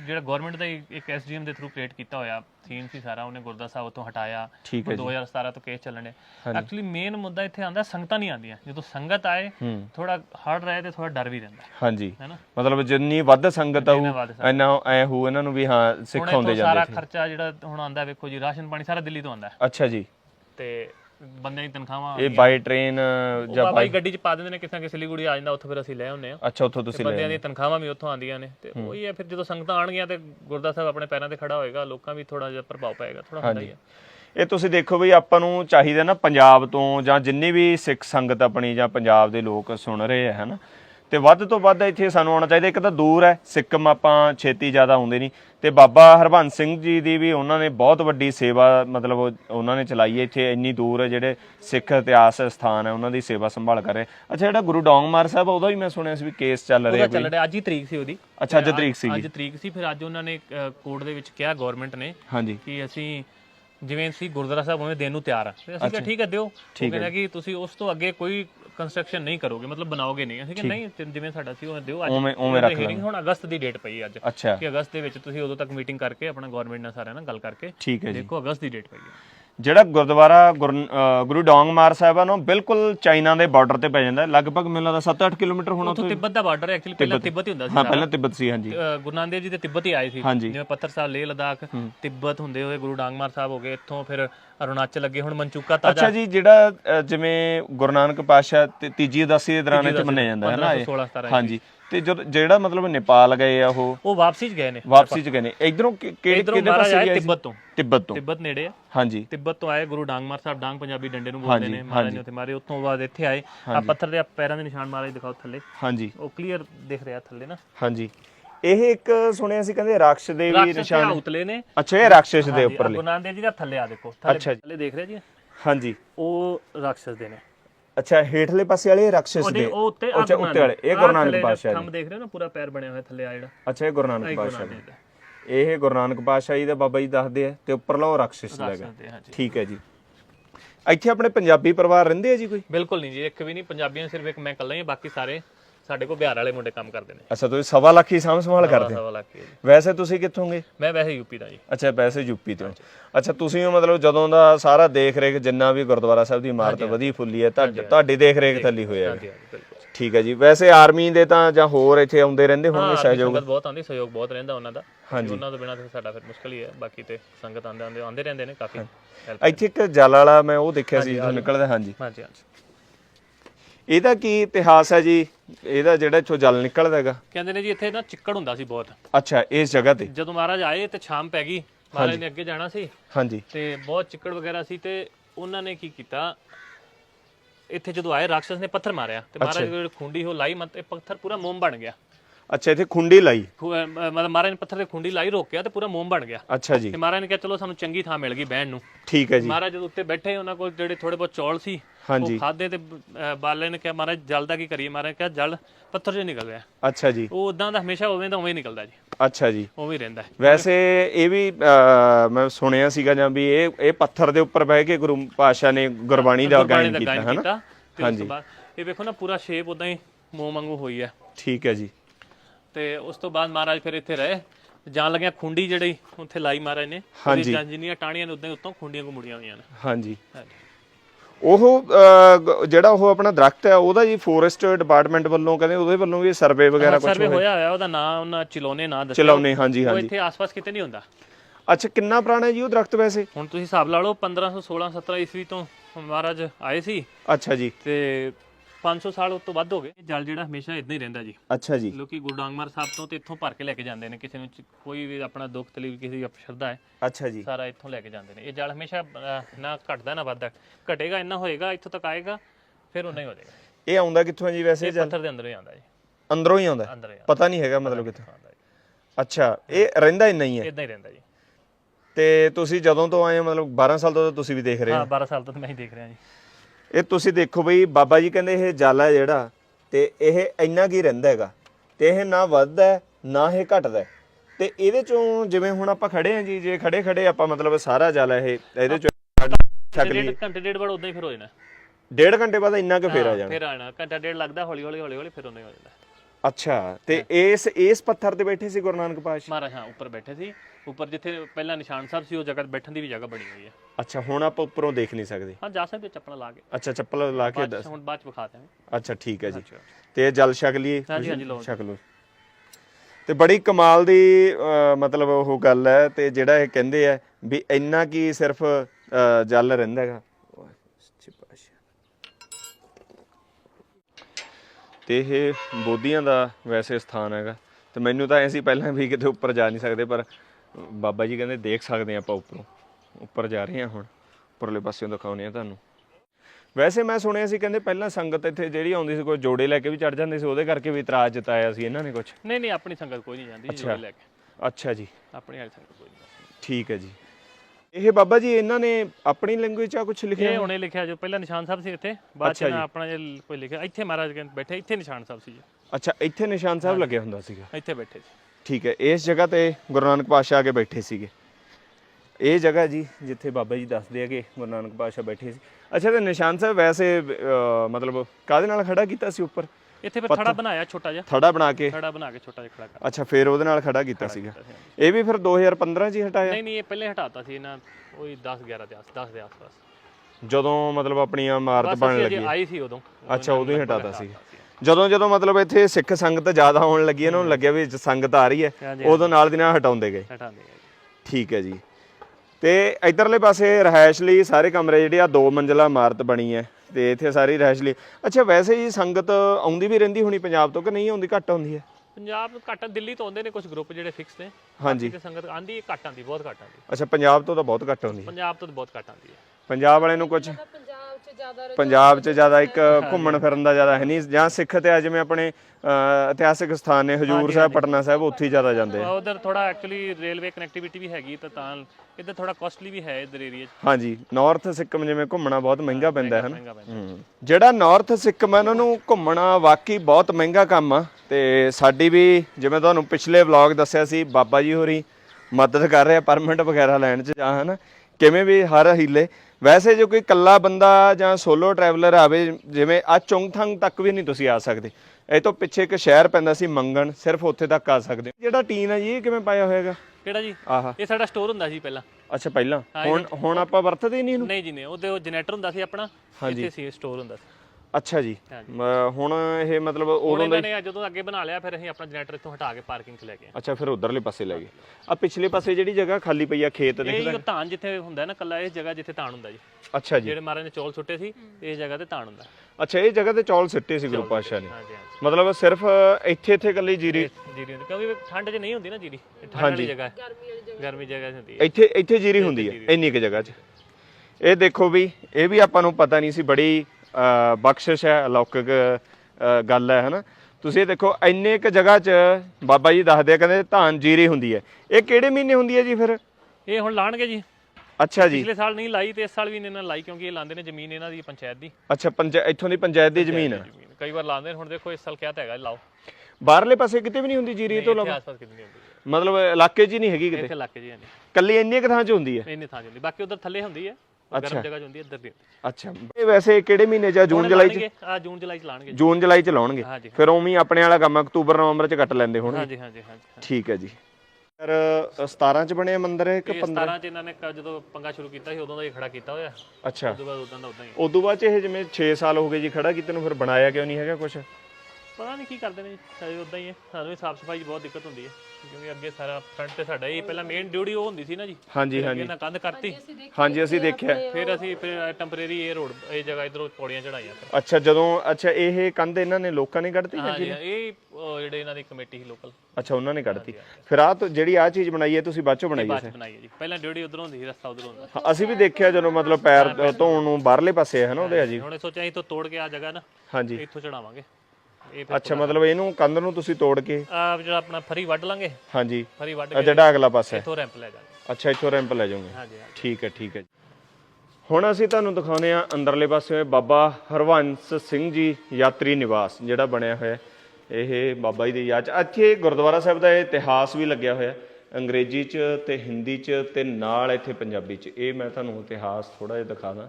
[SPEAKER 3] ਜਿਹੜਾ ਗਵਰਨਮੈਂਟ ਦਾ ਇੱਕ- ਇੱਕ ਐਸਡੀਐਮ ਦੇ ਥਰੂ ਕ੍ਰੀਏਟ ਕੀਤਾ ਹੋਇਆ ਥੀਮ ਸੀ ਸਾਰਾ ਉਹਨੇ ਗੁਰਦਾ ਸਾਹਿਬ ਤੋਂ ਹਟਾਇਆ।
[SPEAKER 1] ਠੀਕ ਹੈ
[SPEAKER 3] ਹੁਣ 2017 ਤੋਂ ਕੇਸ ਚੱਲਣ ਐਕਚੁਅਲੀ ਮੇਨ ਮੁੱਦਾ ਇੱਥੇ ਆਂਦਾ ਸੰਗਤਾਂ ਨਹੀਂ ਆਉਂਦੀਆਂ। ਜਦੋਂ ਸੰਗਤ ਆਏ
[SPEAKER 1] ਹੂੰ।
[SPEAKER 3] ਥੋੜਾ ਹੜ ਰਹੇ ਤੇ ਥੋੜਾ ਡਰ ਵੀ ਰਹਿੰਦਾ।
[SPEAKER 1] ਹਾਂਜੀ।
[SPEAKER 3] ਹੈਨਾ
[SPEAKER 1] ਮਤਲਬ ਜਿੰਨੀ ਵੱਧ ਸੰਗਤ ਆਊ
[SPEAKER 3] ਵੱਧ
[SPEAKER 1] ਇੰਨਾ ਐ ਹੋ ਇਹਨਾਂ ਨੂੰ ਵੀ ਹਾਂ ਸਿੱਖ
[SPEAKER 3] ਹੁਣ
[SPEAKER 1] ਆਉਂਦੇ ਜਾਂਦੇ
[SPEAKER 3] ਸਾਰਾ ਖਰਚਾ ਜਿਹੜਾ ਹੁਣ ਆਂਦਾ ਵੇਖੋ ਜੀ ਰਾਸ਼ਨ ਪਾਣੀ ਸਾਰਾ ਦਿੱਲੀ ਤੋਂ ਆਂਦਾ
[SPEAKER 1] ਅੱਛਾ ਜੀ।
[SPEAKER 3] ਤੇ ਬੰਦਿਆਂ ਦੀ ਤਨਖਾਹਾਂ
[SPEAKER 1] ਇਹ ਬਾਈ ਟ੍ਰੇਨ ਜਾਂ
[SPEAKER 3] ਜੀ ਗੱਡੀ 'ਚ ਪਾ ਦਿੰਦੇ ਨੇ ਕਿਸੇ ਨਾ ਕਿਸੇ ਸਿਲੀਗੁੜੀ ਆ ਜਾਂਦਾ ਉੱਥੋਂ ਫਿਰ ਅਸੀਂ ਲੈ ਆਉਂਦੇ ਆ
[SPEAKER 1] ਅੱਛਾ ਉੱਥੋਂ ਤੁਸੀਂ
[SPEAKER 3] ਬੰਦਿਆਂ ਦੀਆਂ ਤਨਖਾਹਾਂ ਵੀ ਉੱਥੋਂ ਆਉਂਦੀਆਂ ਨੇ। ਤੇ ਉਹੀ ਹੈ ਫਿਰ ਜਦੋਂ ਸੰਗਤਾਂ ਆਣਗੀਆਂ ਤੇ ਗੁਰਦਾ ਸਾਹਿਬ ਆਪਣੇ ਪੈਰਾਂ ਤੇ ਖੜਾ ਹੋਏਗਾ ਲੋਕਾਂ ਵੀ ਥੋੜਾ ਜਿਹਾ ਪ੍ਰਭਾਵ ਪਏਗਾ ਥੋੜਾ ਹੁੰਦਾ ਹੀ ਹੈ।
[SPEAKER 1] ਇਹ ਤੁਸੀਂ ਦੇਖੋ ਵੀ ਆਪਾਂ ਨੂੰ ਚਾਹੀਦਾ ਨਾ ਪੰਜਾਬ ਤੋਂ ਜਾਂ ਜਿੰਨੀ ਵੀ ਸਿੱਖ ਸੰਗਤ ਆਪਣੀ ਜਾਂ ਪੰਜਾਬ ਦੇ ਲੋਕ ਸੁਣ ਰਹੇ ਆ ਹਨਾ ਤੇ ਵੱਧ ਤੋਂ ਵੱਧ ਇੱਥੇ ਸਾਨੂੰ ਆਉਣਾ ਚਾਹੀਦਾ ਇੱਕ ਤਾਂ ਦੂਰ ਹੈ ਸਿੱਕਮ ਆਪਾਂ ਛੇਤੀ ਜ਼ਿਆਦਾ ਆਉਂਦੇ ਨਹੀਂ। ਤੇ ਬਾਬਾ ਹਰਬੰਸ ਸਿੰਘ ਜੀ ਦੀ ਵੀ ਉਹਨਾਂ ਨੇ ਬਹੁਤ ਵੱਡੀ ਸੇਵਾ ਮਤਲਬ ਉਹ- ਉਹਨਾਂ ਨੇ ਚਲਾਈ ਹੈ ਇੱਥੇ ਇੰਨੀ ਦੂਰ ਜਿਹੜੇ ਸਿੱਖ ਇਤਿਹਾਸ ਸਥਾਨ ਹੈ ਉਹਨਾਂ ਦੀ ਸੇਵਾ ਸੰਭਾਲ ਕਰ ਰਹੇ। ਅੱਛਾ ਜਿਹੜਾ ਗੁਰੂ ਡੌਂਗਮਾਰ ਸਾਹਿਬ ਉਹਦਾ ਵੀ ਮੈਂ ਸੁਣਿਆ ਸੀ ਵੀ ਕੇਸ ਚੱਲ ਰਿਹਾ
[SPEAKER 3] ਚੱਲ ਰਿਹਾ ਅੱਜ ਹੀ ਤਰੀਕ ਸੀ ਉਹਦੀ।
[SPEAKER 1] ਅੱਛਾ ਅੱਜ ਤਰੀਕ ਸੀਗੀ।
[SPEAKER 3] ਅੱਜ ਤਰੀਕ ਸੀ ਫਿਰ ਅੱਜ ਉਹਨਾਂ ਨੇ ਕੋਰਟ ਦੇ ਵਿੱਚ ਕਿਹਾ ਗਵਰਨਮੈਂਟ ਨੇ
[SPEAKER 1] ਹਾਂਜੀ।
[SPEAKER 3] ਕਿ ਅਸੀਂ ਜਿਵੇਂ ਅਸੀਂ ਗੁਰਦੁਆਰਾ ਸਾਹਿਬ ਉਵੇਂ ਦੇਣ ਨੂੰ ਤਿਆਰ ਆ। ਅਸੀਂ ਕਿਹਾ ਠੀਕ ਹੈ ਦਿਓ। ਉਹ ਕਹਿੰਦਾ ਕਿ ਤੁਸੀਂ ਉਸ ਤੋਂ ਅੱਗੇ ਕੋਈ ਕੰਸਟਰਕਸ਼ਨ ਨਹੀਂ ਕਰੋਗੇ ਮਤਲਬ ਬਣਾਓਗੇ ਨਹੀਂ। ਅਸੀਂ ਕਿ ਨਹੀਂ ਜਿਵੇਂ ਸਾਡਾ ਸੀ ਉਹ ਦਿਓ। ਅੱਜ
[SPEAKER 1] ਉਵੇਂ ਉਵੇਂ ਰੱਖ
[SPEAKER 3] hearing ਹੁਣ ਅਗਸਤ ਦੀ ਡੇਟ ਪਈ ਹੈ ਅੱਜ।
[SPEAKER 1] ਅੱਛਾ।
[SPEAKER 3] ਕਿ ਅਗਸਤ ਦੇ ਵਿੱਚ ਤੁਸੀਂ ਉਦੋਂ ਤੱਕ ਮੀਟਿੰਗ ਕਰਕੇ ਆਪਣਾ ਗਵਰਨਮੈਂਟ ਨਾਲ ਸਾਰਿਆਂ ਨਾਲ ਗੱਲ ਕਰਕੇ
[SPEAKER 1] ਠੀਕ ਹੈ ਜੀ।
[SPEAKER 3] ਦੇਖੋ ਅਗਸਤ ਦੀ ਡੇਟ ਪਈ ਹੈ
[SPEAKER 1] ਜਿਹੜਾ ਗੁਰਦੁਆਰਾ ਗੁਰੂ ਡੋਂਗਮਾਰ ਸਾਹਿਬ ਆ ਨਾ ਉਹ ਬਿਲਕੁਲ ਚਾਈਨਾ ਦੇ ਬਾਰਡਰ ਤੇ ਪੈ ਜਾਂਦਾ। ਲਗਭਗ ਮੈਨੂੰ ਲੱਗਦਾ 7-8 ਕਿਲੋਮੀਟਰ ਹੋਣਾ
[SPEAKER 3] ਉੱਥੋਂ ਤਿੱਬਤ ਦਾ ਬਾਰਡਰ ਹੈ ਐਕਚੁਅਲੀ ਪਹਿਲਾਂ ਤਿੱਬਤ। ਹੀ ਹੁੰਦਾ ਸੀ
[SPEAKER 1] ਹਾਂ ਪਹਿਲਾਂ ਤਿੱਬਤ ਸੀ ਹਾਂਜੀ।
[SPEAKER 3] ਗੁਰੂ ਨਾਨਕ ਦੇਵ ਜੀ ਦੇ ਤਿੱਬਤ ਹੀ ਆਏ ਸੀ। ਜਿਵੇਂ ਪੱਥਰ ਸਾਹਿਬ ਲੇਹ ਲਦਾਖ ਤਿੱਬਤ ਹੁੰਦੇ ਹੋਏ ਗੁਰੂ ਡਾਂਗਮਾਰ ਸਾਹਿਬ ਹੋ ਗਏ। ਇੱਥੋਂ ਫਿਰ ਅਰੁਣਾਚਲ ਅੱਗੇ ਹੁਣ ਮਨਚੂਕਾ ਤਾਜਾ।
[SPEAKER 1] ਅੱਛਾ ਜੀ ਜਿਹੜਾ ਜਿਵੇਂ ਗੁਰੂ ਨਾਨਕ ਤੇ ਤੀਜੀ ਉਦਾਸੀ ਦੇ ਦੌਰਾਨ ਇਹ ਮੰਨਿਆ ਜਾਂਦਾ ਹੈ ਨਾ ਇਹ।
[SPEAKER 3] 16 17
[SPEAKER 1] ਹਾਂਜੀ। ਤੇ ਜਦ ਜਿਹੜਾ ਮਤਲਬ ਨੇਪਾਲ ਗਏ ਆ ਉਹ?
[SPEAKER 3] ਉਹ ਵਾਪਸੀ ਚ ਗਏ ਨੇ।
[SPEAKER 1] ਵਾਪਸੀ ਚ ਗਏ ਨੇ। ਇਧਰੋਂ ਕਿਹੜੇ
[SPEAKER 3] ਇਧਰੋਂ ਮਹਾਰਾਜ
[SPEAKER 1] ਪਾਸੇ
[SPEAKER 3] ਆਏ
[SPEAKER 1] ਗਏ ਸੀ?
[SPEAKER 3] ਤਿੱਬਤ ਤੋਂ।
[SPEAKER 1] ਤਿੱਬਤ ਤੋਂ।
[SPEAKER 3] ਤਿੱਬਤ ਨੇੜੇ ਆ।
[SPEAKER 1] ਹਾਂਜੀ।
[SPEAKER 3] ਤਿੱਬਤ ਤੋਂ ਆਏ ਗੁਰੂ ਡਾਂਗਮਾਰ ਸਾਹਿਬ ਡਾਂਗ ਪੰਜਾਬੀ ਡੰਡੇ ਨੂੰ ਬੋਲਦੇ ਨੇ। ਮਹਾਰਾਜ ਨੇ ਉੱਥੇ ਮਾਰੇ। ਉੱਥੋਂ ਬਾਅਦ ਇੱਥੇ ਆਏ। ਆ ਪੱਥਰ ਦੇ ਆਹ ਪੈਰਾਂ ਦੇ ਨਿਸ਼ਾਨ ਮਹਾਰਾਜ ਦਿਖਾਓ ਥੱਲੇ।
[SPEAKER 1] ਹਾਂਜੀ।
[SPEAKER 3] ਉਹ ਕਲੀਅਰ ਦਿਖ ਰਿਹਾ ਥੱਲੇ ਨਾ।
[SPEAKER 1] ਹਾਂਜੀ। ਇਹ ਇੱਕ ਸੁਣਿਆ ਸੀ ਕਹਿੰਦੇ ਰਾਕਸ਼ ਦੇ ਵੀ
[SPEAKER 3] ਰਾਕਸ਼ਸ
[SPEAKER 1] ਨਿਸ਼ਾਨ।
[SPEAKER 3] ਉਤਲੇ ਨੇ।
[SPEAKER 1] ਅੱਛਾ ਇਹ ਰਾਕਸ਼ਸ ਦੇ ਉੱਪਰਲੇ।
[SPEAKER 3] ਗੁਰੂ ਨਾਨਕ ਦੇਵ ਜੀ ਦਾ ਥੱਲੇ ਆ ਦੇਖੋ।
[SPEAKER 1] ਅੱਛਾ
[SPEAKER 3] ਥੱਲੇ
[SPEAKER 1] ਜੀ।
[SPEAKER 3] ਥੱਲੇ ਦੇਖ ਰਹੇ ਜੀ?
[SPEAKER 1] ਹਾਂਜੀ।
[SPEAKER 3] ਉਹ ਰਾਕਸ਼ਸ ਦੇ ਨੇ।
[SPEAKER 1] ਅੱਛਾ ਹੇਠਲੇ ਪਾਸੇ ਵਾਲੇ ਰਾਕਸ਼ਸ
[SPEAKER 3] ਉਹਦੇ
[SPEAKER 1] ਦੇ?
[SPEAKER 3] ਉਹ ਉੱਤੇ
[SPEAKER 1] ਅੱਛਾ ਵਾਲੇ ਇਹ ਗੁਰੂ ਨਾਨਕ ਪਾਤਸ਼ਾਹ
[SPEAKER 3] ਥੰਮ ਦੇਖ ਰਹੇ ਹੋ ਨਾ ਪੂਰਾ ਪੈਰ ਬਣਿਆ ਹੋਇਆ ਥੱਲੇ ਆ ਜਿਹੜਾ।
[SPEAKER 1] ਅੱਛਾ ਇਹ ਗੁਰੂ ਨਾਨਕ ਪਾਤਸ਼ਾਹ
[SPEAKER 3] ਦਾ
[SPEAKER 1] ਇਹ ਗੁਰੂ ਨਾਨਕ ਪਾਤਸ਼ਾਹ ਜੀ ਦਾ ਬਾਬਾ ਜੀ ਦੱਸਦੇ ਆ ਤੇ ਉੱਪਰਲਾ ਉਹ ਦੇ
[SPEAKER 3] ਹਾਂਜੀ।
[SPEAKER 1] ਠੀਕ ਹੈ ਜੀ। ਇੱਥੇ ਆਪਣੇ ਪੰਜਾਬੀ ਪਰਿਵਾਰ ਰਹਿੰਦੇ ਆ ਜੀ ਕੋਈ?
[SPEAKER 3] ਬਿਲਕੁਲ ਨਹੀਂ ਜੀ ਇੱਕ ਵੀ ਨਹੀਂ ਪੰਜਾਬੀਆਂ ਸਿਰਫ ਇੱਕ ਮੈਂ ਇਕੱਲਾ ਹਾਂ ਬਾਕੀ ਸਾਰੇ ਸਾਡੇ ਕੋਲ ਬਿਹਾਰ ਵਾਲੇ ਮੁੰਡੇ ਕੰਮ ਕਰਦੇ ਨੇ।
[SPEAKER 1] ਅੱਛਾ ਤੁਸੀਂ ਸਵਾ ਲੱਖ ਹੀ ਸਾਂਭ ਸੰਭਾਲ ਕਰਦੇ
[SPEAKER 3] ਸਵਾ ਲੱਖ ਹੀ ਹੈ ਜੀ।
[SPEAKER 1] ਵੈਸੇ ਤੁਸੀਂ ਕਿੱਥੋਂਗੇ
[SPEAKER 3] ਮੈਂ ਵੈਸੇ ਯੂਪੀ ਦਾ ਜੀ।
[SPEAKER 1] ਅੱਛਾ ਵੈਸੇ ਯੂਪੀ ਤੋਂ। ਅੱਛਾ ਤੁਸੀਂ ਉਹ ਮਤਲਬ ਜਦੋਂ ਦਾ ਸਾਰਾ ਦੇਖ ਰੇਖ ਜਿੰਨਾ ਵੀ ਗੁਰਦੁਆਰਾ ਸਾਹਿਬ ਦੀ ਇਮਾਰਤ ਵਧੀ ਫੁੱਲੀ ਹੈ ਤੁਹਾਡੀ ਤੁਹਾਡੀ ਦੇਖ ਰੇਖ ਥੱਲੀ ਹੋਇਆ ਹੈ।
[SPEAKER 3] ਹਾਂਜੀ ਹਾਂਜੀ ਬਿਲਕੁਲ
[SPEAKER 1] ਠੀਕ ਹੈ ਜੀ। ਵੈਸੇ ਆਰਮੀ ਦੇ ਤਾਂ ਜਾਂ ਹੋਰ ਇੱਥੇ ਆਉਂਦੇ ਰਹਿੰਦੇ ਹੋਣਗੇ
[SPEAKER 3] ਹਾਂ
[SPEAKER 1] ਸਹਿਯੋਗ?
[SPEAKER 3] ਬਹੁਤ ਆਉਂਦੀ ਸਹਿਯੋਗ ਬਹੁਤ ਰਹਿੰਦਾ ਉਹਨਾਂ ਦਾ।
[SPEAKER 1] ਹਾਂਜੀ।
[SPEAKER 3] ਉਹਨਾਂ ਤੋਂ ਬਿਨਾਂ ਤਾਂ ਸਾਡਾ ਫਿਰ ਮੁਸ਼ਕਲ ਹੀ ਹੈ ਬਾਕੀ ਤੇ ਸੰਗਤ ਆਉਂਦੇ ਆਉਂਦੇ ਆਉਂਦੇ ਰਹਿੰਦੇ ਨੇ ਕਾਫੀ help
[SPEAKER 1] ਇੱਥੇ ਇੱਕ ਜਲ ਵਾਲਾ ਮੈਂ ਉਹ ਦੇਖਿਆ ਸੀ ਜਦੋਂ ਨਿਕਲਦਾ ਹਾਂਜੀ।
[SPEAKER 3] ਹਾਂਜੀ ਹਾਂਜੀ।
[SPEAKER 1] ਇਹਦਾ ਕੀ ਇਤਿਹਾਸ ਹੈ ਜੀ? ਇਹਦਾ ਜਿਹੜਾ ਇੱਥੋਂ ਜਲ ਨਿਕਲਦਾ ਹੈਗਾ।
[SPEAKER 3] ਕਹਿੰਦੇ ਨੇ ਜੀ ਇੱਥੇ ਨਾ ਚਿੱਕੜ ਹੁੰਦਾ ਸੀ ਬਹੁਤ।
[SPEAKER 1] ਅੱਛਾ ਇਸ ਜਗ੍ਹਾ ਤੇ?
[SPEAKER 3] ਜਦੋਂ ਮਹਾਰਾਜ ਆਏ ਤੇ ਸ਼ਾਮ ਪੈ ਗਈ। ਮਹਾਰਾਜ ਨੇ ਅੱਗੇ ਜਾਣਾ ਸੀ।
[SPEAKER 1] ਹਾਂਜੀ।
[SPEAKER 3] ਤੇ ਬਹੁਤ ਚਿੱਕੜ ਵਗੈਰਾ ਸੀ ਤੇ ਉਹਨਾਂ ਨੇ ਕੀ ਕੀਤਾ? ਇੱਥੇ ਜਦੋਂ ਆਏ ਰਾਕਸ਼ਸ ਨੇ ਪੱਥਰ ਮਾਰਿਆ। ਤੇ ਮਹਾਰਾਜ ਜਿਹੜੀ ਖੁੰਡੀ ਉਹ ਲਾਈ ਮਤ ਇਹ ਪੱਥਰ ਪੂਰਾ ਮੋਮ ਬਣ ਗਿਆ।
[SPEAKER 1] ਅੱਛਾ ਇੱਥੇ ਖੁੰਡੀ ਲਾਈ?
[SPEAKER 3] ਖੁ- ਅਹ ਮਤਲਬ ਮਹਾਰਾਜ ਨੇ ਪੱਥਰ ਤੇ ਖੁੰਡੀ ਲਾਈ ਰੋਕਿਆ ਤੇ ਪੂਰਾ ਮੋਮ ਬਣ ਗਿਆ।
[SPEAKER 1] ਅੱਛਾ ਜੀ।
[SPEAKER 3] ਤੇ ਮਹਾਰਾਜ ਨੇ ਕਿਹਾ ਚਲੋ ਸਾਨੂੰ ਚੰਗੀ ਥਾਂ ਮਿਲ ਗਈ ਬਹਿਣ ਨੂੰ।
[SPEAKER 1] ਠੀਕ ਹੈ ਜੀ।
[SPEAKER 3] ਮਹਾਰਾਜ ਜਦੋਂ ਉੱਤੇ ਬੈਠੇ ਉਹਨਾਂ ਕੋਲ ਜਿਹੜੇ ਥੋੜੇ ਬਹੁਤ ਚੌਲ ਸੀ
[SPEAKER 1] ਹਾਂਜੀ।
[SPEAKER 3] ਉਹ ਖਾਦੇ ਤੇ ਅਹ, ਬਾਲੇ ਨੇ ਕਿਹਾ ਮਹਾਰਾਜ ਜਲ ਦਾ ਕੀ ਕਰੀਏ? ਮਹਾਰਾਜ ਕਿਹਾ ਜਲ ਪੱਥਰ 'ਚੋਂ ਨਿਕਲ ਰਿਹਾ।
[SPEAKER 1] ਅੱਛਾ ਜੀ।
[SPEAKER 3] ਉਹ ਉਦਾਂ ਦਾ ਹਮੇਸ਼ਾ ਉਵੇਂ ਦਾ ਉਵੇਂ ਹੀ ਨਿਕਲਦਾ ਜੀ।
[SPEAKER 1] ਅੱਛਾ ਜੀ।
[SPEAKER 3] ਉਵੇਂ ਹੀ ਰਹਿੰਦਾ ਹੈ।
[SPEAKER 1] ਵੈਸੇ ਇਹ ਵੀ ਅਹ, ਮੈਂ ਸੁਣਿਆ ਸੀਗਾ ਜਾਂ ਵੀ ਇਹ ਇਹ ਪੱਥਰ ਦੇ ਉੱਪਰ ਬਹਿ ਕੇ ਗੁਰੂ ਪਾਸ਼ਾ ਨੇ ਗੁਰਬਾਣੀ ਦਾ
[SPEAKER 3] ਗੁਰਬਾਣੀ
[SPEAKER 1] ਗਾਇਨ
[SPEAKER 3] ਦਾ
[SPEAKER 1] ਕੀਤਾ
[SPEAKER 3] ਗਾਇਨ
[SPEAKER 1] ਹੈ ਨਾ
[SPEAKER 3] ਕੀਤਾ ਤੇ ਉਸ ਤੋਂ ਬਾਅਦ ਇਹ ਵੇਖੋ ਨਾ ਪੂਰਾ ਸ਼ੇਪ ਉਦਾਂ ਹੀ ਮੋਮ ਵਾਂਗੂ ਹੋਈ ਹੈ।
[SPEAKER 1] ਠੀਕ ਹੈ ਜੀ।
[SPEAKER 3] ਤੇ ਉਸ ਤੋਂ ਬਾਅਦ ਮਹਾਰਾਜ ਫਿਰ ਇੱਥੇ ਰਹੇ। ਜਾਣ ਲੱਗਿਆ ਖੁੰਡੀ ਜਿਹੜੀ ਉੱਥੇ ਲਾਈ ਮਹਾਰਾਜ ਨੇ
[SPEAKER 1] ਹਾਂਜੀ।
[SPEAKER 3] ਜਿੰਨੀਆਂ ਟਾਹਣੀਆਂ ਨੇ ਉਦਾਂ ਉੱਤੋਂ ਖੁੰਡੀਆਂ ਕੋ ਮੁੜੀਆਂ ਹੋਈਆਂ ਨੇ।
[SPEAKER 1] ਹਾਂਜੀ।
[SPEAKER 3] ਹਾਂਜੀ।
[SPEAKER 1] ਉਹ ਅਹ, ਗ- ਜਿਹੜਾ ਉਹ ਆਪਣਾ ਦਰਖਤ ਹੈ ਉਹਦਾ ਜੀ ਫੋਰੈਸਟ ਡਿਪਾਰਟਮੈਂਟ ਵੱਲੋਂ ਕਹਿੰਦੇ ਉਹਦੇ ਵੱਲੋਂ ਵੀ ਸਰਵੇ ਵਗੈਰਾ ਕੁਝ
[SPEAKER 3] ਸਰਵੇ ਹੋਇਆ? ਹੋਇਆ ਉਹਦਾ ਨਾਂ ਉਹਨਾਂ ਚਿਲੋਨੇ ਨਾਂ ਦੱਸਿਆ।
[SPEAKER 1] ਚਲਾਉਨੇ ਹਾਂਜੀ
[SPEAKER 3] ਉਹ
[SPEAKER 1] ਹਾਂਜੀ।
[SPEAKER 3] ਇੱਥੇ ਆਸ-ਪਾਸ ਕਿਤੇ ਨਹੀਂ ਹੁੰਦਾ।
[SPEAKER 1] ਅੱਛਾ ਕਿੰਨਾ ਪੁਰਾਣਾ ਹੈ ਜੀ ਉਹ ਦਰਖਤ ਵੈਸੇ?
[SPEAKER 3] ਹੁਣ ਤੁਸੀਂ ਹਿਸਾਬ ਲਾ ਲਓ 1516 17 ਈਸਵੀ ਤੋਂ ਮਹਾਰਾਜ ਆਏ ਸੀ।
[SPEAKER 1] ਅੱਛਾ ਜੀ।
[SPEAKER 3] ਤੇ 500 ਸਾਲ ਉਸ ਤੋਂ ਵੱਧ ਹੋ ਗਏ। ਇਹ ਜਲ ਜਿਹੜਾ ਹਮੇਸ਼ਾ ਇਦਾਂ ਹੀ ਰਹਿੰਦਾ ਜੀ।
[SPEAKER 1] ਅੱਛਾ ਜੀ।
[SPEAKER 3] ਲੋਕੀ ਗੁਰੂ ਡਾਂਗਮਾਰ ਸਾਹਿਬ ਤੋਂ ਤੇ ਇੱਥੋਂ ਭਰ ਕੇ ਲੈ ਕੇ ਜਾਂਦੇ ਨੇ ਕਿਸੇ ਨੂੰ ਚ- ਕੋਈ ਵੀ ਆਪਣਾ ਦੁੱਖ ਤਕਲੀਫ ਕਿਸੇ ਦੀ ਸ਼ਰਧਾ ਹੈ
[SPEAKER 1] ਅੱਛਾ ਜੀ।
[SPEAKER 3] ਸਾਰਾ ਇੱਥੋਂ ਲੈ ਕੇ ਜਾਂਦੇ ਨੇ। ਇਹ ਜਲ ਹਮੇਸ਼ਾ ਅਹ, ਨਾ ਘਟਦਾ ਨਾ ਵੱਧਦਾ। ਘਟੇਗਾ ਇੰਨਾ ਹੋਏਗਾ ਇੱਥੋਂ ਤੱਕ ਆਏਗਾ ਫਿਰ ਉਨਾ ਹੀ ਹੋ ਜਾਏਗਾ।
[SPEAKER 1] ਇਹ ਆਉਂਦਾ ਕਿੱਥੋਂ ਹੈ ਜੀ ਵੈਸੇ
[SPEAKER 3] ਇਹ ਪੱਥਰ ਦੇ ਅੰਦਰ ਹੀ ਆਉਂਦਾ ਜੀ।
[SPEAKER 1] ਅੰਦਰੋਂ ਹੀ ਆਉਂਦਾ? ਹੈ?
[SPEAKER 3] ਅੰਦਰ ਹੀ ਆਉਂਦਾ।
[SPEAKER 1] ਪਤਾ ਨਹੀਂ ਹੈਗਾ ਮਤਲਬ ਕਿੱਥੋਂ।
[SPEAKER 3] ਆਉਂਦਾ ਜੀ।
[SPEAKER 1] ਅੱਛਾ ਇਹ ਰਹਿੰਦਾ ਹੀ ਹੈ?
[SPEAKER 3] ਇਦਾਂ ਹੀ ਰਹਿੰਦਾ ਜੀ।
[SPEAKER 1] ਤੇ ਤੁਸੀਂ ਜਦੋਂ ਤੋਂ ਆਏ ਹੋ ਮਤਲਬ 12 ਸਾਲ ਤੋਂ ਤਾਂ ਤੁਸੀਂ ਵੀ ਦੇਖ ਰਹੇ ਹੋ?
[SPEAKER 3] ਹਾਂ 12 ਸਾਲ ਤੋਂ ਤਾਂ ਮੈਂ ਹੀ ਦੇਖ ਰਿਹਾ ਜੀ।
[SPEAKER 1] ਇਹ ਤੁਸੀਂ ਦੇਖੋ ਬਈ ਬਾਬਾ ਜੀ ਕਹਿੰਦੇ ਇਹ ਜਲ ਜਿਹੜਾ ਤੇ ਇਹ ਇੰਨਾ ਕੀ ਰਹਿੰਦਾ ਹੈਗਾ ਤੇ ਇਹ ਨਾ ਵੱਧਦਾ ਨਾ ਇਹ ਘਟਦਾ। ਤੇ ਇਹਦੇ ਚੋਂ ਜਿਵੇਂ ਹੁਣ ਆਪਾਂ ਖੜੇ ਆ ਜੀ ਜੇ ਖੜੇ ਖੜੇ ਆਪਾਂ ਮਤਲਬ ਸਾਰਾ ਜਲ ਇਹ ਇਹਦੇ ਚੋਂ ਛਕ ਲਈ
[SPEAKER 3] ਘੰਟੇ ਡੇਢ ਬਾਅਦ ਉਦਾਂ ਹੀ ਫਿਰ ਹੋ ਜਾਣਾ।
[SPEAKER 1] ਡੇਢ ਘੰਟੇ ਬਾਅਦ ਇੰਨਾ ਕੁ ਫੇਰ ਆ ਜਾਣਾ।
[SPEAKER 3] ਫਿਰ ਆਣਾ ਘੰਟਾ ਡੇਢ ਲੱਗਦਾ ਹੌਲੀ ਹੌਲੀ ਹੌਲੀ ਹੌਲੀ ਫਿਰ ਉਨਾ ਹੀ ਜਾਂਦਾ।
[SPEAKER 1] ਅੱਛਾ ਤੇ ਇਸ ਇਸ ਪੱਥਰ ਤੇ ਬੈਠੇ ਸੀ ਗੁਰੂ ਨਾਨਕ ਪਾਤਸ਼ਾਹ?
[SPEAKER 3] ਮਹਾਰਾਜ ਹਾਂ ਉੱਪਰ ਬੈਠੇ ਸੀ। ਉੱਪਰ ਜਿੱਥੇ ਪਹਿਲਾਂ ਨਿਸ਼ਾਨ ਸਾਹਿਬ ਸੀ ਉਹ ਜਗ੍ਹਾ ਬੈਠਣ ਦੀ ਵੀ ਜਗ੍ਹਾ ਬਣੀ ਹੋਈ ਹੈ।
[SPEAKER 1] ਅੱਛਾ ਹੁਣ ਆਪਾਂ ਉੱਪਰੋਂ ਦੇਖ ਨਹੀਂ ਸਕਦੇ?
[SPEAKER 3] ਹਾਂ ਜਾ ਸਕਦੇ ਹੋ ਚੱਪਲਾਂ ਲਾ ਕੇ।
[SPEAKER 1] ਅੱਛਾ ਚੱਪਲ ਲਾ ਕੇ
[SPEAKER 3] ਬਾਅਦ
[SPEAKER 1] ਦੱਸ।
[SPEAKER 3] ਹੁਣ ਬਾਅਦ ਚ ਵਿਖਾ ਦਿਆਂਗੇ।
[SPEAKER 1] ਅੱਛਾ ਠੀਕ ਹੈ ਜੀ। ਤੇ ਇਹ ਜਲ ਛਕ ਲਈਏ?
[SPEAKER 3] ਹਾਂਜੀ ਹਾਂਜੀ ਲਓ
[SPEAKER 1] ਛਕ ਲਓ। ਤੇ ਬੜੀ ਕਮਾਲ ਦੀ ਅਹ, ਮਤਲਬ ਉਹ ਗੱਲ ਹੈ ਤੇ ਜਿਹੜਾ ਇਹ ਕਹਿੰਦੇ ਆ ਵੀ ਇੰਨਾ ਕੀ ਸਿਰਫ ਅਹ, ਜਲ ਰਹਿੰਦਾ ਹੈਗਾ। ਤੇ ਇਹ ਬੋਧੀਆਂ ਦਾ ਵੈਸੇ ਸਥਾਨ ਹੈਗਾ। ਤੇ ਮੈਨੂੰ ਤਾਂ ਐ ਸੀ ਪਹਿਲਾਂ ਵੀ ਕਿਤੇ ਉੱਪਰ ਜਾ ਨਹੀਂ ਸਕਦੇ ਪਰ ਬਾਬਾ ਜੀ ਕਹਿੰਦੇ ਦੇਖ ਸਕਦੇ ਆ ਆਪਾਂ ਉੱਪਰੋਂ। ਉੱਪਰ ਜਾ ਰਹੇ ਹਾਂ ਹੁਣ। ਉੱਪਰਲੇ ਪਾਸਿਓਂ ਦਿਖਾਉਣੇ ਆ ਤੁਹਾਨੂੰ। ਵੈਸੇ ਮੈਂ ਸੁਣਿਆ ਸੀ ਕਹਿੰਦੇ ਪਹਿਲਾਂ ਸੰਗਤ ਇੱਥੇ ਜਿਹੜੀ ਆਉਂਦੀ ਸੀ ਕੋਈ ਜੋੜੇ ਲੈ ਕੇ ਵੀ ਚੜ ਜਾਂਦੇ ਸੀ ਉਹਦੇ ਕਰਕੇ ਵੀ ਇਤਰਾਜ਼ ਜਤਾਇਆ ਸੀ ਇਹਨਾਂ ਨੇ ਕੁਝ
[SPEAKER 3] ਨਹੀਂ ਨਹੀਂ ਆਪਣੀ ਸੰਗਤ ਕੋਈ ਨਹੀਂ ਜਾਂਦੀ ਜੀ ਲੈ ਕੇ।
[SPEAKER 1] ਅੱਛਾ ਜੀ।
[SPEAKER 3] ਆਪਣੀ ਵਾਲੀ ਸੰਗਤ ਕੋਈ ਨਹੀਂ
[SPEAKER 1] ਠੀਕ ਹੈ ਜੀ। ਇਹ ਬਾਬਾ ਜੀ ਇਹਨਾਂ ਨੇ ਆਪਣੀ ਲੈਂਗੁਏਜ ਆ ਕੁਝ ਲਿਖਿਆ?
[SPEAKER 3] ਇਹ ਹੁਣੇ ਲਿਖਿਆ ਜੋ ਪਹਿਲਾਂ ਨਿਸ਼ਾਨ ਸਾਹਿਬ ਸੀ ਇੱਥੇ ਬਾਅਦ ਚ ਆਪਣਾ ਜੇ ਕੋਈ ਲਿਖਿਆ। ਇੱਥੇ ਮਹਾਰਾਜ ਕਹਿੰਦੇ ਬੈਠੇ ਇੱਥੇ ਨਿਸ਼ਾਨ ਸਾਹਿਬ ਸੀ ਜੀ।
[SPEAKER 1] ਅੱਛਾ ਇੱਥੇ ਨਿਸ਼ਾਨ ਸਾਹਿਬ ਲੱਗਿਆ ਹੁੰਦਾ ਸੀਗਾ।
[SPEAKER 3] ਇੱਥੇ ਬੈਠੇ ਸੀ।
[SPEAKER 1] ਠੀਕ ਹੈ ਇਸ ਜਗ੍ਹਾ ਤੇ ਗੁਰੂ ਨਾਨਕ ਪਾਤਸ਼ਾਹ ਆ ਕੇ ਬੈਠੇ ਸੀਗੇ। ਇਹ ਜਗ੍ਹਾ ਜੀ ਜਿੱਥੇ ਬਾਬਾ ਜੀ ਦੱਸਦੇ ਆ ਕਿ ਗੁਰੂ ਨਾਨਕ ਪਾਤਸ਼ਾਹ ਬੈਠੇ ਸੀ। ਅੱਛਾ ਤੇ ਨਿਸ਼ਾਨ ਸਾਹਿਬ ਵੈਸੇ ਮਤਲਬ ਕਾਹਦੇ ਨਾਲ ਖੜਾ ਕੀਤਾ ਸੀ ਉੱਪਰ?
[SPEAKER 3] ਇੱਥੇ ਫਿਰ ਥੜਾ ਬਣਾਇਆ ਛੋਟਾ ਜਿਹਾ।
[SPEAKER 1] ਥੜਾ ਬਣਾ ਕੇ?
[SPEAKER 3] ਥੜਾ ਬਣਾ ਕੇ ਛੋਟਾ ਜਿਹਾ ਖੜਾ ਕਰ।
[SPEAKER 1] ਅੱਛਾ ਫਿਰ ਉਹਦੇ ਨਾਲ ਖੜਾ ਕੀਤਾ ਸੀਗਾ। ਇਹ ਵੀ ਫਿਰ 2015 ਚ ਹੀ ਹਟਾਇਆ?
[SPEAKER 3] ਨਹੀਂ ਨਹੀਂ ਇਹ ਪਹਿਲੇ ਹਟਾਤਾ ਸੀ ਇਹਨਾਂ ਉਹੀ 10 11 ਦੇ ਆਸ 10 ਦੇ ਆਸ-ਪਾਸ।
[SPEAKER 1] ਜਦੋਂ ਮਤਲਬ ਆਪਣੀ ਇਮਾਰਤ
[SPEAKER 3] ਬਸ
[SPEAKER 1] ਬਣਨ
[SPEAKER 3] ਅਸੀਂ
[SPEAKER 1] ਲੱਗੀ।
[SPEAKER 3] ਅਜੇ ਆਈ ਸੀ ਉਦੋਂ।
[SPEAKER 1] ਅੱਛਾ ਉਦੋਂ ਹੀ ਹਟਾਤਾ ਸੀ ਜਦੋਂ ਜਦੋਂ ਮਤਲਬ ਇੱਥੇ ਸਿੱਖ ਸੰਗਤ ਜ਼ਿਆਦਾ ਹੋਣ ਲੱਗੀ ਇਹਨਾਂ ਨੂੰ ਲੱਗਿਆ ਵੀ ਸੰਗਤ ਆ ਰਹੀ ਹੈ
[SPEAKER 3] ਹਾਂਜੀ,
[SPEAKER 1] ਉਦੋਂ ਨਾਲ ਦੀ ਨਾਲ ਹਟਾਉਂਦੇ ਗਏ।
[SPEAKER 3] ਹਟਾਉਂਦੇ ਆ।
[SPEAKER 1] ਠੀਕ ਹੈ ਜੀ। ਤੇ ਇਧਰਲੇ ਪਾਸੇ ਰਹਿائش ਲਈ ਸਾਰੇ ਕਮਰੇ ਜਿਹੜੇ ਆ ਦੋ ਮੰਜ਼ਲਾ ਇਮਾਰਤ ਬਣੀ ਹੈ ਤੇ ਇੱਥੇ ਸਾਰੀ ਰਹਿائش ਲਈ। ਅੱਛਾ ਵੈਸੇ ਹੀ ਸੰਗਤ ਆਉਂਦੀ ਵੀ ਰਹਿੰਦੀ ਹੋਣੀ ਪੰਜਾਬ ਤੋਂ ਕਿ ਨਹੀਂ ਆਉਂਦੀ? ਘੱਟ ਆਉਂਦੀ ਹੈ?
[SPEAKER 3] ਪੰਜਾਬ ਘੱਟ ਦਿੱਲੀ ਤੋਂ ਆਉਂਦੇ ਨੇ ਕੁਝ ਗਰੁੱਪ ਜਿਹੜੇ ਫਿਕਸ ਨੇ।
[SPEAKER 1] ਹਾਂਜੀ।
[SPEAKER 3] ਤੇ ਸੰਗਤ ਆਂਦੀ ਘੱਟ ਆਂਦੀ ਬਹੁਤ ਘੱਟ ਆਂਦੀ
[SPEAKER 1] ਅੱਛਾ ਪੰਜਾਬ ਤੋਂ ਤਾਂ ਬਹੁਤ ਘੱਟ ਆਉਂਦੀ ਹੈ।
[SPEAKER 3] ਪੰਜਾਬ ਤੋਂ ਤਾਂ ਬਹੁਤ ਘੱਟ ਆਂਦੀ ਹੈ।
[SPEAKER 1] ਪੰਜਾਬ ਵਾਲੇ ਨੂੰ ਕੁਝ
[SPEAKER 2] ਪੰਜਾਬ 'ਚ ਜ਼ਿਆਦਾ
[SPEAKER 1] ਪੰਜਾਬ 'ਚ ਜ਼ਿਆਦਾ ਇੱਕ ਘੁੰਮਣ ਫਿਰਨ ਦਾ ਜ਼ਿਆਦਾ ਹੈ ਨਹੀਂ। ਜਾਂ ਸਿੱਖ ਤੇ ਜਿਵੇਂ ਆਪਣੇ ਇਤਿਹਾਸਿਕ ਸਥਾਨ ਨੇ ਹਜੂਰ ਸਾਹਿਬ ਪਟਨਾ ਸਾਹਿਬ ਉੱਥੇ ਹੀ ਜ਼ਿਆਦਾ ਜਾਂਦੇ ਆ।
[SPEAKER 3] ਉਧਰ ਥੋੜਾ ਐਕਚੁਅਲੀ ਰੇਲਵੇ ਕਨੈਕਟੀਵਿਟੀ ਵੀ ਹੈਗੀ ਤਾਂ ਤਾਂ ਇੱਧਰ ਥੋੜਾ ਕਾਸਟਲੀ ਵੀ ਹੈ ਇੱਧਰ ਏਰੀਆ 'ਚ।
[SPEAKER 1] ਹਾਂਜੀ ਨਾਰਥ ਸਿੱਕਮ ਜਿਵੇਂ ਘੁੰਮਣਾ ਬਹੁਤ ਮਹਿੰਗਾ ਪੈਂਦਾ ਹੈ ਨਾ?
[SPEAKER 3] ਮਹਿੰਗਾ ਪੈਂਦਾ।
[SPEAKER 1] ਹੂੰ। ਜਿਹੜਾ ਨਾਰਥ ਸਿੱਕਮ ਹੈ ਉਹਨਾਂ ਨੂੰ ਘੁੰਮਣਾ ਵਾਕਈ ਬਹੁਤ ਮਹਿੰਗਾ ਕੰਮ ਆ। ਤੇ ਸਾਡੀ ਵੀ ਜਿਵੇਂ ਤੁਹਾਨੂੰ ਪਿਛਲੇ ਵਲੌਗ ਦੱਸਿਆ ਸੀ ਬਾਬਾ ਜੀ ਹੋਰੀ ਮਦਦ ਕਰ ਰਹੇ ਆ ਪਰਮਿਟ ਵਗੈਰਾ ਲੈਣ ਚ ਜਾਂ ਹਨਾ ਕਿਵੇਂ ਵੀ ਹਰ ਹੀਲੇ। ਵੈਸੇ ਜੇ ਕੋਈ ਇਕੱਲਾ ਬੰਦਾ ਜਾਂ ਸੋਲੋ ਟਰੈਵਲਰ ਆਵੇ ਜਿਵੇਂ ਆ ਚੁੰਗਥੰਗ ਤੱਕ ਵੀ ਨਹੀਂ ਤੁਸੀਂ ਆ ਸਕਦੇ। ਇਹ ਤੋਂ ਪਿੱਛੇ ਇੱਕ ਸ਼ਹਿਰ ਪੈਂਦਾ ਸੀ ਮੰਗਣ ਸਿਰਫ ਉੱਥੇ ਤੱਕ ਆ ਸਕਦੇ। ਜਿਹੜਾ ਟੀਨ ਹੈ ਜੀ ਇਹ ਕਿਵੇਂ ਪਾਇਆ ਹੋਏਗਾ
[SPEAKER 3] ਕਿਹੜਾ ਜੀ?
[SPEAKER 1] ਆਹਾ।
[SPEAKER 3] ਇਹ ਸਾਡਾ ਸਟੋਰ ਹੁੰਦਾ ਸੀ ਪਹਿਲਾਂ।
[SPEAKER 1] ਅੱਛਾ ਪਹਿਲਾਂ? ਹੁਣ ਹੁਣ ਆਪਾਂ ਵਰਤਦੇ ਹੀ ਨਹੀਂ ਇਹਨੂੰ?
[SPEAKER 3] ਨਹੀਂ ਜੀ ਨਹੀਂ। ਉਹਦੇ ਉਹ ਜਨਰੇਟਰ ਹੁੰਦਾ ਸੀ ਆਪਣਾ। ਇੱਥੇ ਸੀ ਸਟੋਰ ਹੁੰਦਾ ਸੀ।
[SPEAKER 1] ਅੱਛਾ ਜੀ। ਹੁਣ ਇਹ ਮਤਲਬ
[SPEAKER 3] ਹੁਣ
[SPEAKER 1] ਉਦੋਂ ਦਾ
[SPEAKER 3] ਇਹਨਾਂ ਨੇ ਜਦੋਂ ਅੱਗੇ ਬਣਾ ਲਿਆ ਫਿਰ ਅਸੀਂ ਆਪਣਾ ਜਨਰੇਟਰ ਇੱਥੋਂ ਹਟਾ ਕੇ ਪਾਰਕਿੰਗ 'ਚ ਲੈ ਗਏ।
[SPEAKER 1] ਅੱਛਾ ਫਿਰ ਉਧਰਲੇ ਪਾਸੇ ਲੈ ਗਏ। ਆ ਪਿਛਲੇ ਪਾਸੇ ਜਿਹੜੀ ਜਗ੍ਹਾ ਖਾਲੀ ਪਈ ਆ ਖੇਤ
[SPEAKER 3] ਇਹ
[SPEAKER 1] ਦਿਖਦਾ
[SPEAKER 3] ਹੀ ਉਹ ਧਾਨ ਜਿੱਥੇ ਹੁੰਦਾ ਨਾ ਕੱਲਾ ਇਸ ਜਗ੍ਹਾ ਜਿੱਥੇ ਧਾਨ ਹੁੰਦਾ ਜੀ।
[SPEAKER 1] ਅੱਛਾ ਜੀ।
[SPEAKER 3] ਜਿਹੜੇ ਮਹਾਰਾਜ ਨੇ ਚੌਲ ਸੁੱਟੇ ਸੀ ਇਸ ਜਗ੍ਹਾ ਤੇ ਧਾਨ ਹੁੰਦਾ।
[SPEAKER 1] ਅੱਛਾ ਇਹ ਜਗ੍ਹਾ ਤੇ ਚੌਲ ਸਿੱਟੇ ਸੀ ਗੁਰੂ ਪਾਤਸ਼ਾਹ ਨੇ।
[SPEAKER 3] ਹਾਂਜੀ ਹਾਂਜੀ।
[SPEAKER 1] ਮਤਲਬ ਸਿਰਫ ਇੱਥੇ ਇੱਥੇ ਕੱਲੀ ਜੀਰੀ?
[SPEAKER 3] ਜੀਰੀ ਹੁੰਦੀ ਕਿਉਂਕਿ ਠੰਡ 'ਚ ਨਹੀਂ ਹੁੰਦੀ ਨਾ ਜੀਰੀ ਇਹ ਠੰਡ ਵਾਲੀ ਜਗ੍ਹਾ ਹੈ। ਗਰਮੀ ਜਗ੍ਹਾ। 'ਚ ਹੁੰਦੀ ਹੈ।
[SPEAKER 1] ਇੱਥੇ ਇੱਥੇ ਜੀਰੀ ਹੁੰਦੀ ਹੈ। ਇੰਨੀ ਕੁ ਜਗ੍ਹਾ 'ਚ। ਇਹ ਦੇਖੋ ਵੀ ਇਹ ਵੀ ਆਪਾਂ ਨੂੰ ਪਤਾ ਨਹੀਂ ਸੀ ਬੜੀ ਬਖਸ਼ਿਸ਼ ਹੈ ਅਲੌਕਿਕ ਗੱਲ ਹੈ ਹਨਾ? ਤੁਸੀਂ ਇਹ ਦੇਖੋ ਇੰਨੇ ਕੁ ਜਗ੍ਹਾ 'ਚ ਬਾਬਾ ਜੀ ਦੱਸਦੇ ਆ ਕਹਿੰਦੇ ਧਾਨ ਜੀਰੀ ਹੁੰਦੀ ਹੈ। ਇਹ ਕਿਹੜੇ ਮਹੀਨੇ ਹੁੰਦੀ ਹੈ ਜੀ ਫਿਰ?
[SPEAKER 3] ਇਹ ਹੁਣ ਲਾਣਗੇ ਜੀ।
[SPEAKER 1] ਅੱਛਾ ਜੀ।
[SPEAKER 3] ਪਿਛਲੇ ਸਾਲ ਨਹੀਂ ਲਾਈ ਤੇ ਇਸ ਸਾਲ ਵੀ ਇਹਨਾਂ ਨੇ ਲਾਈ ਕਿਉਂਕਿ ਇਹ ਲਾਉਂਦੇ ਨੇ ਜ਼ਮੀਨ ਇਹਨਾਂ ਦੀ ਪੰਚਾਇਤ ਦੀ।
[SPEAKER 1] ਅੱਛਾ ਪੰਚ ਇੱਥੋਂ ਦੀ ਪੰਚਾਇਤ ਦੀ ਜ਼ਮੀਨ ਹੈ।
[SPEAKER 3] ਕਈ ਵਾਰ ਲਾਉਂਦੇ ਨੇ ਹੁਣ ਦੇਖੋ ਇਸ ਸਾਲ ਕਿਹਾ ਤਾਂ ਹੈਗਾ ਲਾਓ।
[SPEAKER 1] ਬਾਹਰਲੇ ਪਾਸੇ ਕਿਤੇ ਵੀ ਨਹੀਂ ਹੁੰਦੀ ਜੀਰੀ ਤੋਂ ਇਲਾਵਾ?
[SPEAKER 3] ਆਸ-ਪਾਸ ਕਿਤੇ ਨਹੀਂ ਹੁੰਦੀ
[SPEAKER 1] ਮਤਲਬ ਇਲਾਕੇ 'ਚ ਹੀ ਨਹੀਂ ਹੈਗੀ ਕਿਤੇ?
[SPEAKER 3] ਇੱਥੇ ਇਲਾਕੇ ਜੀ ਹਾਂਜੀ
[SPEAKER 1] ਕੱਲੀ ਇੰਨੀ ਕੁ ਥਾਂ 'ਚ ਹੁੰਦੀ ਹੈ?
[SPEAKER 3] ਇੰਨੇ ਥਾਂ 'ਚ ਹੁੰਦੀ ਬਾਕੀ ਉਧਰ ਥੱਲੇ ਹੁੰਦੀ ਹੈ। ਉਹ ਗਰਮ ਜਗ੍ਹਾ 'ਚ ਹੁੰਦੀ ਹੈ ਇੱਧਰ ਦੀ।
[SPEAKER 1] ਅੱਛਾ। ਇਹ ਵੈਸੇ ਕਿਹੜੇ ਮਹੀਨੇ 'ਚ ਆ? ਜੂਨ ਜੁਲਾਈ 'ਚ?
[SPEAKER 3] ਆ ਜੂਨ ਜੁਲਾਈ 'ਚ ਲਾਣਗੇ
[SPEAKER 1] ਜੂਨ ਜੁਲਾਈ 'ਚ ਲਾਉਣਗੇ।
[SPEAKER 3] ਹਾਂਜੀ।
[SPEAKER 1] ਫਿਰ ਉਵੇਂ ਹੀ ਆਪਣੇ ਵਾਲਾ ਕੰਮ ਅਕਤੂਬਰ ਨਵੰਬਰ 'ਚ ਕੱਟ ਲੈਂਦੇ ਹੋਣਗੇ।
[SPEAKER 3] ਹਾਂਜੀ ਹਾਂਜੀ ਹਾਂਜੀ
[SPEAKER 1] ਠੀਕ ਹੈ ਜੀ। ਅ, 17 'ਚ ਬਣਿਆ ਮੰਦਿਰ ਕਿ
[SPEAKER 3] ਇਹ 17 'ਚ ਇਹਨਾਂ ਨੇ ਕ- ਜਦੋਂ ਪੰਗਾ ਸ਼ੁਰੂ ਕੀਤਾ ਸੀ ਉਦੋਂ ਦਾ ਹੀ ਖੜਾ ਕੀਤਾ ਹੋਇਆ। ਉਸ
[SPEAKER 1] ਅੱਛਾ।
[SPEAKER 3] ਤੋਂ ਬਾਅਦ ਉਦੋਂ ਦਾ ਉਦਾਂ ਹੀ। ਹੈ।
[SPEAKER 1] ਉਦੋਂ ਬਾਅਦ 'ਚ ਇਹ ਜਿਵੇਂ 6 ਸਾਲ ਹੋ ਗਏ ਜੀ ਖੜਾ ਕੀਤੇ ਨੂੰ ਫਿਰ ਬਣਾਇਆ ਕਿਉਂ ਨਹੀਂ ਹੈਗਾ ਕੁਝ
[SPEAKER 3] ਪਤਾ ਨਹੀਂ ਕੀ ਕਰਦੇ ਨੇ ਜੀ ਸਾਰੇ ਉਦਾਂ ਹੀ ਹੈ। ਸਾਨੂੰ ਵੀ ਸਾਫ਼ ਸਫ਼ਾਈ ਦੀ ਬਹੁਤ ਦਿੱਕਤ ਹੁੰਦੀ ਹੈ ਕਿਉਂਕਿ ਅੱਗੇ ਸਾਰਾ ਫਰੰਟ ਤੇ ਸਾਡਾ ਇਹ ਪਹਿਲਾਂ ਮੇਨ ਡਿਊਟੀ ਉਹ ਹੁੰਦੀ ਸੀ ਨਾ ਜੀ।
[SPEAKER 1] ਹਾਂਜੀ ਹਾਂਜੀ।
[SPEAKER 3] ਇਹਨਾਂ ਕੰਧ ਕਰਤੀ।
[SPEAKER 1] ਹਾਂਜੀ ਅਸੀਂ ਦੇਖਿਆ
[SPEAKER 3] ਫਿਰ ਅਸੀਂ ਫਿਰ ਟੈਂਪਰੇਰੀ ਇਹ ਰੋਡ ਇਹ ਜਗ੍ਹਾ ਇਧਰੋਂ ਪੌੜੀਆਂ ਚੜਾਈਆਂ ਫਿਰ।
[SPEAKER 1] ਅੱਛਾ ਜਦੋਂ ਅੱਛਾ ਇਹ ਕੰਧ ਇਹਨਾਂ ਨੇ ਲੋਕਾਂ ਨੇ ਕੱਢਤੀ ਜਾਂ
[SPEAKER 3] ਹਾਂਜੀ ਇਹ ਜਿਹੜੇ ਇਹਨਾਂ ਦੀ ਕਮੇਟੀ ਸੀ ਲੋਕਲ
[SPEAKER 1] ਅੱਛਾ ਉਹਨਾਂ ਨੇ ਕੱਢਤੀ। ਫਿਰ ਆ ਜਿਹੜੀ ਆ ਚੀਜ਼ ਬਣਾਈ ਹੈ ਤੁਸੀਂ ਬਾਅਦ 'ਚੋਂ ਬਣਾਈ ਹੈ
[SPEAKER 3] ਬਾਅਦ ਚ ਬਣਾਈ ਹੈ ਜੀ। ਪਹਿਲਾਂ ਡਿਊਟੀ ਉਧਰੋਂ ਹੁੰਦੀ ਸੀ ਰਸਤਾ ਉਧਰੋਂ ਹੁੰਦਾ
[SPEAKER 1] ਹਾਂ, ਅਸੀਂ ਵੀ ਦੇਖਿਆ ਜਦੋਂ ਮਤਲਬ ਪੈਰ ਧੋਣ ਨੂੰ ਬਾਹਰਲੇ ਪਾਸੇ ਹੈ ਨਾ ਉਹਦੇ ਆ ਜੀ
[SPEAKER 3] ਹੁਣ ਇਹ ਸੋਚਿਆ ਅਸੀਂ ਤੋਂ ਤੋੜ ਕੇ ਆ ਜਗ੍ਹਾ ਨਾ
[SPEAKER 1] ਹਾਂਜੀ।
[SPEAKER 3] ਇੱਥੋਂ ਚੜਾਵਾਂਗੇ
[SPEAKER 1] ਅੱਛਾ ਮਤਲਬ ਇਹਨੂੰ ਕੰਧ ਨੂੰ ਤੁਸੀਂ ਤੋੜ ਕੇ?
[SPEAKER 3] ਆ ਜਿਹੜਾ ਆਪਣਾ ਫਰੀ ਵੱਢ ਲਾਂਗੇ?
[SPEAKER 1] ਹਾਂਜੀ।
[SPEAKER 3] ਫਰੀ ਵੱਢ ਕੇ
[SPEAKER 1] ਜਿਹੜਾ ਅਗਲਾ ਪਾਸਾ। ਹੈ
[SPEAKER 3] ਇੱਥੋਂ ਰੈਂਪ ਲੈ ਜਾਵਾਂਗੇ।
[SPEAKER 1] ਅੱਛਾ ਇੱਥੋਂ ਰੈਂਪ ਲੈ ਜਾਓਗੇ।
[SPEAKER 3] ਹਾਂਜੀ ਹਾਂਜੀ।
[SPEAKER 1] ਠੀਕ ਹੈ ਠੀਕ ਹੈ ਜੀ। ਹੁਣ ਅਸੀਂ ਤੁਹਾਨੂੰ ਦਿਖਾਉਂਦੇ ਆ ਅੰਦਰਲੇ ਪਾਸੇ ਬਾਬਾ ਹਰਵੰਸ ਸਿੰਘ ਜੀ ਯਾਤਰੀ ਨਿਵਾਸ ਜਿਹੜਾ ਬਣਿਆ ਹੋਇਆ ਹੈ। ਇਹ ਬਾਬਾ ਜੀ ਦੀ ਯਾਦ 'ਚ। ਇੱਥੇ ਗੁਰਦੁਆਰਾ ਸਾਹਿਬ ਦਾ ਇਤਿਹਾਸ ਵੀ ਲੱਗਿਆ ਹੋਇਆ ਹੈ। ਅੰਗਰੇਜ਼ੀ 'ਚ ਤੇ ਹਿੰਦੀ 'ਚ ਤੇ ਨਾਲ ਇੱਥੇ ਪੰਜਾਬੀ 'ਚ। ਇਹ ਮੈਂ ਤੁਹਾਨੂੰ ਇਤਿਹਾਸ ਥੋੜਾ ਜਿਹਾ ਦਿਖਾਦਾ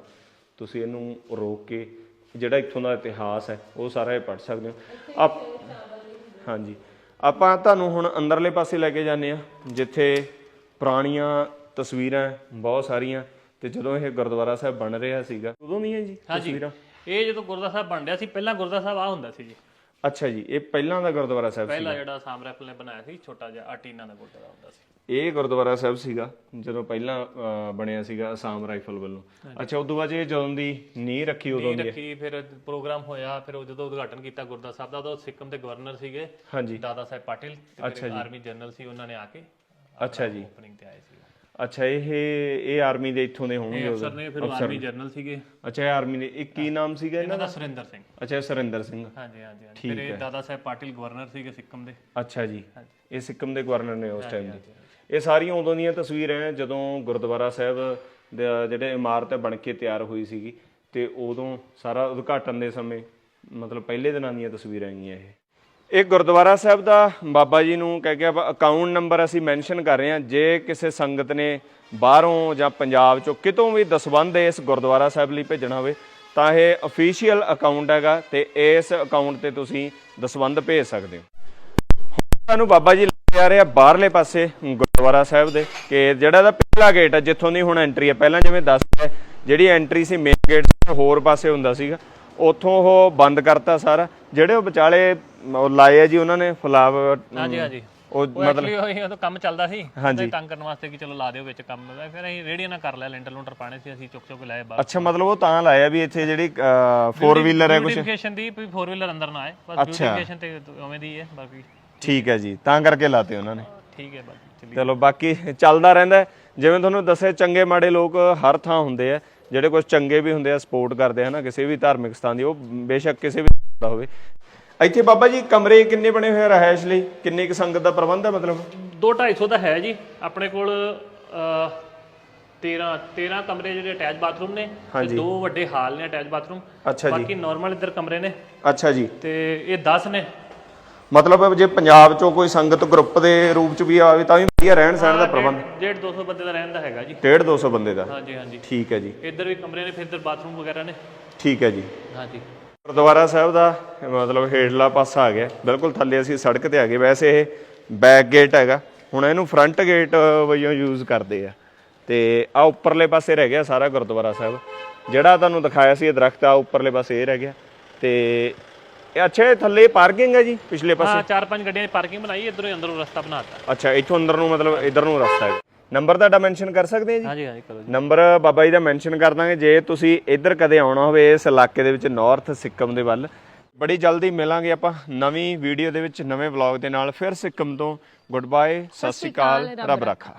[SPEAKER 1] ਤੁਸੀਂ ਇਹਨੂੰ ਰੋਕ ਕੇ ਜਿਹੜਾ ਇੱਥੋਂ ਦਾ ਇਤਿਹਾਸ ਹੈ ਉਹ ਸਾਰਾ ਇਹ ਪੜ੍ਹ ਸਕਦੇ ਹੋ। ਆਪ ਹਾਂਜੀ। ਆਪਾਂ ਤੁਹਾਨੂੰ ਹੁਣ ਅੰਦਰਲੇ ਪਾਸੇ ਲੈ ਕੇ ਜਾਂਦੇ ਆ ਜਿੱਥੇ ਪੁਰਾਣੀਆਂ ਤਸਵੀਰਾਂ ਬਹੁਤ ਸਾਰੀਆਂ ਤੇ ਜਦੋਂ ਇਹ ਗੁਰਦੁਆਰਾ ਸਾਹਿਬ ਬਣ ਰਿਹਾ ਸੀਗਾ ਉਦੋਂ ਹੈ ਜੀ ਤਸਵੀਰਾਂ?
[SPEAKER 3] ਇਹ ਜਦੋਂ ਗੁਰਦੁਆਰਾ ਸਾਹਿਬ ਬਣ ਰਿਹਾ ਸੀ ਪਹਿਲਾਂ ਗੁਰਦੁਆਰਾ ਸਾਹਿਬ ਆ ਹੁੰਦਾ ਸੀ ਜੀ।
[SPEAKER 1] ਅੱਛਾ ਜੀ ਇਹ ਪਹਿਲਾਂ ਦਾ ਗੁਰਦੁਆਰਾ ਸਾਹਿਬ ਸੀ
[SPEAKER 3] ਪਹਿਲਾ ਜਿਹੜਾ ਸਾਮ ਰੈਫਲ ਨੇ ਬਣਾਇਆ ਸੀ ਛੋਟਾ ਜਿਹਾ ਆਟੀਨਾ ਦਾ ਗੁਰਦੁਆਰਾ ਹੁੰਦਾ ਸੀ।
[SPEAKER 1] ਇਹ ਗੁਰਦੁਆਰਾ ਸਾਹਿਬ ਸੀਗਾ ਜਦੋਂ ਪਹਿਲਾਂ ਬਣਿਆ ਸੀਗਾ ਅਸਾਮ ਰਾਈਫਲ ਵੱਲੋਂ। ਅੱਛਾ ਉਦੋਂ ਬਾਅਦ ਇਹ ਜਦੋਂ ਦੀ ਨੀਂਹ ਰੱਖੀ ਉਦੋਂ
[SPEAKER 3] ਨਹੀਂ ਰੱਖੀ ਫਿਰ ਪ੍ਰੋਗਰਾਮ ਹੋਇਆ ਫਿਰ ਉਹ ਜਦੋਂ ਉਦਘਾਟਨ ਕੀਤਾ ਗੁਰਦੁਆਰਾ ਸਾਹਿਬ ਦਾ ਉਦੋਂ ਸਿੱਕਮ ਦੇ ਗਵਰਨਰ ਸੀਗੇ
[SPEAKER 1] ਹਾਂਜੀ।
[SPEAKER 3] ਦਾਦਾ ਸਾਹਿਬ ਪਾਟਿਲ ਤੇ ਆਰਮੀ ਜਨਰਲ ਸੀ ਉਹਨਾਂ ਨੇ ਆ ਕੇ
[SPEAKER 1] ਅੱਛਾ ਜੀ।
[SPEAKER 3] ਓਪਨਿੰਗ ਤੇ ਆਏ ਸੀ।
[SPEAKER 1] ਅੱਛਾ ਇਹ ਇਹ ਆਰਮੀ ਦੇ ਇੱਥੋਂ ਦੇ ਹੋਣਗੇ
[SPEAKER 3] ਅਫਸਰ ਨੇ ਫਿਰ ਆਰਮੀ ਜਨਰਲ ਸੀਗੇ।
[SPEAKER 1] ਅੱਛਾ ਇਹ ਆਰਮੀ ਦੇ ਇਹ ਕੀ ਨਾਮ ਸੀਗਾ ਇਹਨਾਂ
[SPEAKER 3] ਇਹਨਾਂ ਦਾ ਸੁਰਿੰਦਰ ਸਿੰਘ।
[SPEAKER 1] ਅੱਛਾ ਇਹ ਸੁਰਿੰਦਰ ਸਿੰਘ।
[SPEAKER 3] ਹਾਂਜੀ ਹਾਂਜੀ ਹਾਂਜੀ। ਫਿਰ ਇਹ ਦਾਦਾ ਸਾਹਿਬ ਪਾਟਿਲ ਗਵਰਨਰ ਸੀਗੇ ਸਿੱਕਮ ਦੇ।
[SPEAKER 1] ਅੱਛਾ ਜੀ। ਇਹ ਸਿੱਕਮ ਦੇ ਗਵਰਨਰ ਨੇ ਉਸ ਟਾਈਮ ਦੇ। ਇਹ ਸਾਰੀਆਂ ਉਦੋਂ ਦੀਆਂ ਤਸਵੀਰਾਂ ਹੈ ਜਦੋਂ ਗੁਰਦੁਆਰਾ ਸਾਹਿਬ ਦਾ ਜਿਹੜੇ ਇਮਾਰਤ ਹੈ ਬਣ ਕੇ ਤਿਆਰ ਹੋਈ ਸੀਗੀ। ਤੇ ਉਦੋਂ ਸਾਰਾ ਉਦਘਾਟਨ ਦੇ ਸਮੇਂ ਮਤਲਬ ਪਹਿਲੇ ਦਿਨਾਂ ਦੀਆਂ ਤਸਵੀਰਾਂ ਹੈਗੀਆਂ ਇਹ। ਇਹ ਗੁਰਦੁਆਰਾ ਸਾਹਿਬ ਦਾ ਬਾਬਾ ਜੀ ਨੂੰ ਕਹਿ ਕੇ ਆਪਾਂ ਅਕਾਊਂਟ ਨੰਬਰ ਅਸੀਂ ਮੈਂਸ਼ਨ ਕਰ ਰਹੇ ਹਾਂ। ਜੇ ਕਿਸੇ ਸੰਗਤ ਨੇ ਬਾਹਰੋਂ ਜਾਂ ਪੰਜਾਬ ਚੋਂ ਕਿਤੋਂ ਵੀ ਦਸਵੰਧ ਇਸ ਗੁਰਦੁਆਰਾ ਸਾਹਿਬ ਲਈ ਭੇਜਣਾ ਹੋਵੇ, ਤਾਂ ਇਹ ਅਫੀਸ਼ੀਅਲ ਅਕਾਊਂਟ ਹੈਗਾ ਤੇ ਇਸ ਅਕਾਊਂਟ ਤੇ ਤੁਸੀਂ ਦਸਵੰਧ ਭੇਜ ਸਕਦੇ ਹੋ। ਤੁਹਾਨੂੰ ਬਾਬਾ ਜੀ ਲੈ ਆ ਰਹੇ ਆ ਬਾਹਰਲੇ ਪਾਸੇ ਗੁਰਦੁਆਰਾ ਸਾਹਿਬ ਦੇ, ਕਿ ਜਿਹੜਾ ਦਾ ਪਹਿਲਾ ਗੇਟ ਹੈ ਜਿੱਥੋਂ ਦੀ ਹੁਣ ਐਂਟਰੀ ਹੈ ਪਹਿਲਾਂ ਜਿਵੇਂ ਦੱਸਿਆ ਜਿਹੜੀ ਐਂਟਰੀ ਸੀ ਮੇਨ ਗੇਟ ਹੋਰ ਪਾਸੇ ਹੁੰਦਾ ਸੀਗਾ। ਉੱਥੋਂ ਉਹ ਬੰਦ ਕਰਤਾ ਸਾਰਾ। ਜਿਹੜੇ ਉਹ ਵਿਚਾਲੇ ਉਹ ਲਾਏ ਆ ਜੀ ਉਹਨਾਂ ਨੇ ਫਲਾਵਰ
[SPEAKER 3] ਹਾਂਜੀ ਹਾਂਜੀ।
[SPEAKER 1] ਉਹ ਮਤਲਬ
[SPEAKER 3] ਉਹ ਇਹ ਤਾਂ ਕੰਮ ਚੱਲਦਾ ਸੀ।
[SPEAKER 1] ਹਾਂਜੀ।
[SPEAKER 3] ਤੇ ਤੰਗ ਕਰਨ ਵਾਸਤੇ ਕਿ ਚਲੋ ਲਾ ਦਿਓ ਵਿੱਚ ਕੰਮ। ਫਿਰ ਅਸੀਂ ਰੇਡੀਓ ਨਾਲ ਕਰ ਲਿਆ ਲੈਂਟਰ ਲੂੰਟਰ ਪਾਣੇ ਸੀ ਅਸੀਂ ਚੁੱਕ ਚੁੱਕ ਲਾਏ ਬਾਹਰ।
[SPEAKER 1] ਅੱਛਾ ਮਤਲਬ ਉਹ ਤਾਂ ਲਾਇਆ ਵੀ ਇੱਥੇ ਜਿਹੜੀ 4 ਵੀਲਰ ਹੈ ਕੁਝ
[SPEAKER 3] ਬਿਊਟੀਫਿਕੇਸ਼ਨ ਦੀ ਵੀ 4 ਵੀਲਰ ਅੰਦਰ ਨਾ ਆਏ। ਬਸ ਬਿਊਟੀਫਿਕੇਸ਼ਨ ਤੇ ਉਵੇਂ ਦੀ ਹੈ ਬਾਕੀ
[SPEAKER 1] ਠੀਕ ਹੈ ਜੀ ਤਾਂ ਕਰਕੇ ਲਾਤੇ ਉਹਨਾਂ ਨੇ।
[SPEAKER 3] ਠੀਕ ਹੈ ਬਾਕੀ ਚਲੀ
[SPEAKER 1] ਬਾਕੀ ਚੱਲਦਾ ਰਹਿੰਦਾ। ਜਿਵੇਂ ਤੁਹਾਨੂੰ ਦੱਸਿਆ ਚੰਗੇ ਮਾੜੇ ਲੋਕ ਹਰ ਥਾਂ ਹੁੰਦੇ ਆ। ਜਿਹੜੇ ਕੁਝ ਚੰਗੇ ਵੀ ਹੁੰਦੇ ਆ ਸਪੋਰਟ ਕਰਦੇ ਹਨਾ ਕਿਸੇ ਵੀ ਧਾਰਮਿਕ ਸਥਾਨ ਦੀ ਉਹ ਬੇਸ਼ੱਕ ਕਿਸੇ ਵੀ ਦਾ ਹੋਵੇ। ਇੱਥੇ ਬਾਬਾ ਜੀ ਕਮਰੇ ਕਿੰਨੇ ਬਣੇ ਹੋਏ ਆ ਰਹਿائش ਲਈ? ਕਿੰਨੀ ਕਿ ਸੰਗਤ ਦਾ ਪ੍ਰਬੰਧ ਹੈ ਮਤਲਬ?
[SPEAKER 3] 2-250 ਹੈ ਜੀ ਆਪਣੇ ਕੋਲ 13 13 ਕਮਰੇ ਜਿਹੜੇ ਅਟੈਚ ਬਾਥਰੂਮ ਨੇ ਤੇ ਦੋ ਵੱਡੇ ਹਾਲ ਨੇ ਅਟੈਚ ਬਾਥਰੂਮ ਬਾਕੀ ਨਾਰਮਲ ਇੱਧਰ ਕਮਰੇ ਨੇ।
[SPEAKER 1] ਅੱਛਾ ਜੀ।
[SPEAKER 3] ਤੇ ਇਹ 10 ਨੇ।
[SPEAKER 1] ਮਤਲਬ ਜੇ ਪੰਜਾਬ ਚੋਂ ਕੋਈ ਸੰਗਤ ਗਰੁੱਪ ਦੇ ਰੂਪ ਚ ਵੀ ਆਵੇ ਤਾਂ ਵੀ ਵਧੀਆ ਰਹਿਣ ਸਹਿਣ ਦਾ ਪ੍ਰਬੰਧ।
[SPEAKER 3] ਡੇਢ 200 ਬੰਦੇ ਦਾ ਰਹਿਣ ਦਾ ਹੈਗਾ ਜੀ।
[SPEAKER 1] 1.5 200 ਬੰਦੇ ਦਾ।
[SPEAKER 3] ਹਾਂਜੀ ਹਾਂਜੀ।
[SPEAKER 1] ਠੀਕ ਹੈ ਜੀ।
[SPEAKER 3] ਇੱਧਰ ਵੀ ਕਮਰੇ ਨੇ ਫਿਰ ਇੱਧਰ ਬਾਥਰੂਮ ਵਗੈਰਾ ਨੇ।
[SPEAKER 1] ਠੀਕ ਹੈ ਜੀ।
[SPEAKER 3] ਹਾਂਜੀ।
[SPEAKER 1] ਗੁਰਦੁਆਰਾ ਸਾਹਿਬ ਦਾ ਮਤਲਬ ਹੇਠਲਾ ਪਾਸਾ ਆ ਗਿਆ। ਬਿਲਕੁਲ ਥੱਲੇ ਅਸੀਂ ਸੜਕ ਤੇ ਆ ਗਏ। ਵੈਸੇ ਇਹ ਬੈਕ ਗੇਟ ਹੈਗਾ। ਹੁਣ ਇਹਨੂੰ ਫਰੰਟ ਗੇਟ ਵਜੋਂ ਯੂਜ਼ ਕਰਦੇ ਆ। ਤੇ ਆ ਉੱਪਰਲੇ ਪਾਸੇ ਰਹਿ ਗਿਆ ਸਾਰਾ ਗੁਰਦੁਆਰਾ ਸਾਹਿਬ। ਜਿਹੜਾ ਤੁਹਾਨੂੰ ਦਿਖਾਇਆ ਸੀ ਇਹ ਦਰਖਤ ਆ ਉੱਪਰਲੇ ਪਾਸੇ ਇਹ ਰਹਿ ਗਿਆ। ਤੇ ਇਹ ਅੱਛਾ ਇਹ ਥੱਲੇ ਪਾਰਕਿੰਗ ਹੈ ਜੀ ਪਿਛਲੇ ਪਾਸੇ?
[SPEAKER 3] ਹਾਂ ਚਾਰ ਪੰਜ ਗੱਡੀਆਂ ਦੀ ਪਾਰਕਿੰਗ ਬਣਾਈ ਇੱਧਰੋਂ ਹੀ ਅੰਦਰੋਂ ਰਸਤਾ ਬਣਾਤਾ।
[SPEAKER 1] ਅੱਛਾ ਇੱਥੋਂ ਅੰਦਰ ਨੂੰ ਮਤਲਬ ਇਧਰ ਨੂੰ ਰਸਤਾ ਹੈ। ਨੰਬਰ ਤੁਹਾਡਾ ਮੈਂਸ਼ਨ ਕਰ ਸਕਦੇ ਆ ਜੀ?
[SPEAKER 3] ਹਾਂਜੀ ਹਾਂਜੀ ਕਰੋ ਜੀ।
[SPEAKER 1] ਨੰਬਰ ਬਾਬਾ ਜੀ ਦਾ ਮੈਂਸ਼ਨ ਕਰ ਦਾਂਗੇ। ਜੇ ਤੁਸੀਂ ਇੱਧਰ ਕਦੇ ਆਉਣਾ ਹੋਵੇ ਇਸ ਇਲਾਕੇ ਦੇ ਵਿੱਚ ਨਾਰਥ ਸਿੱਕਮ ਦੇ ਵੱਲ ਬੜੀ ਜਲਦੀ ਮਿਲਾਂਗੇ ਆਪਾਂ ਨਵੀਂ ਵੀਡੀਓ ਦੇ ਵਿੱਚ ਨਵੇਂ ਵਲੌਗ ਦੇ ਨਾਲ। ਫਿਰ ਸਿੱਕਮ ਤੋਂ ਗੁੱਡ ਬਾਏ ਸਤਿ ਸ਼੍ਰੀ ਅਕਾਲ ਰੱਬ ਰੱਖਾ।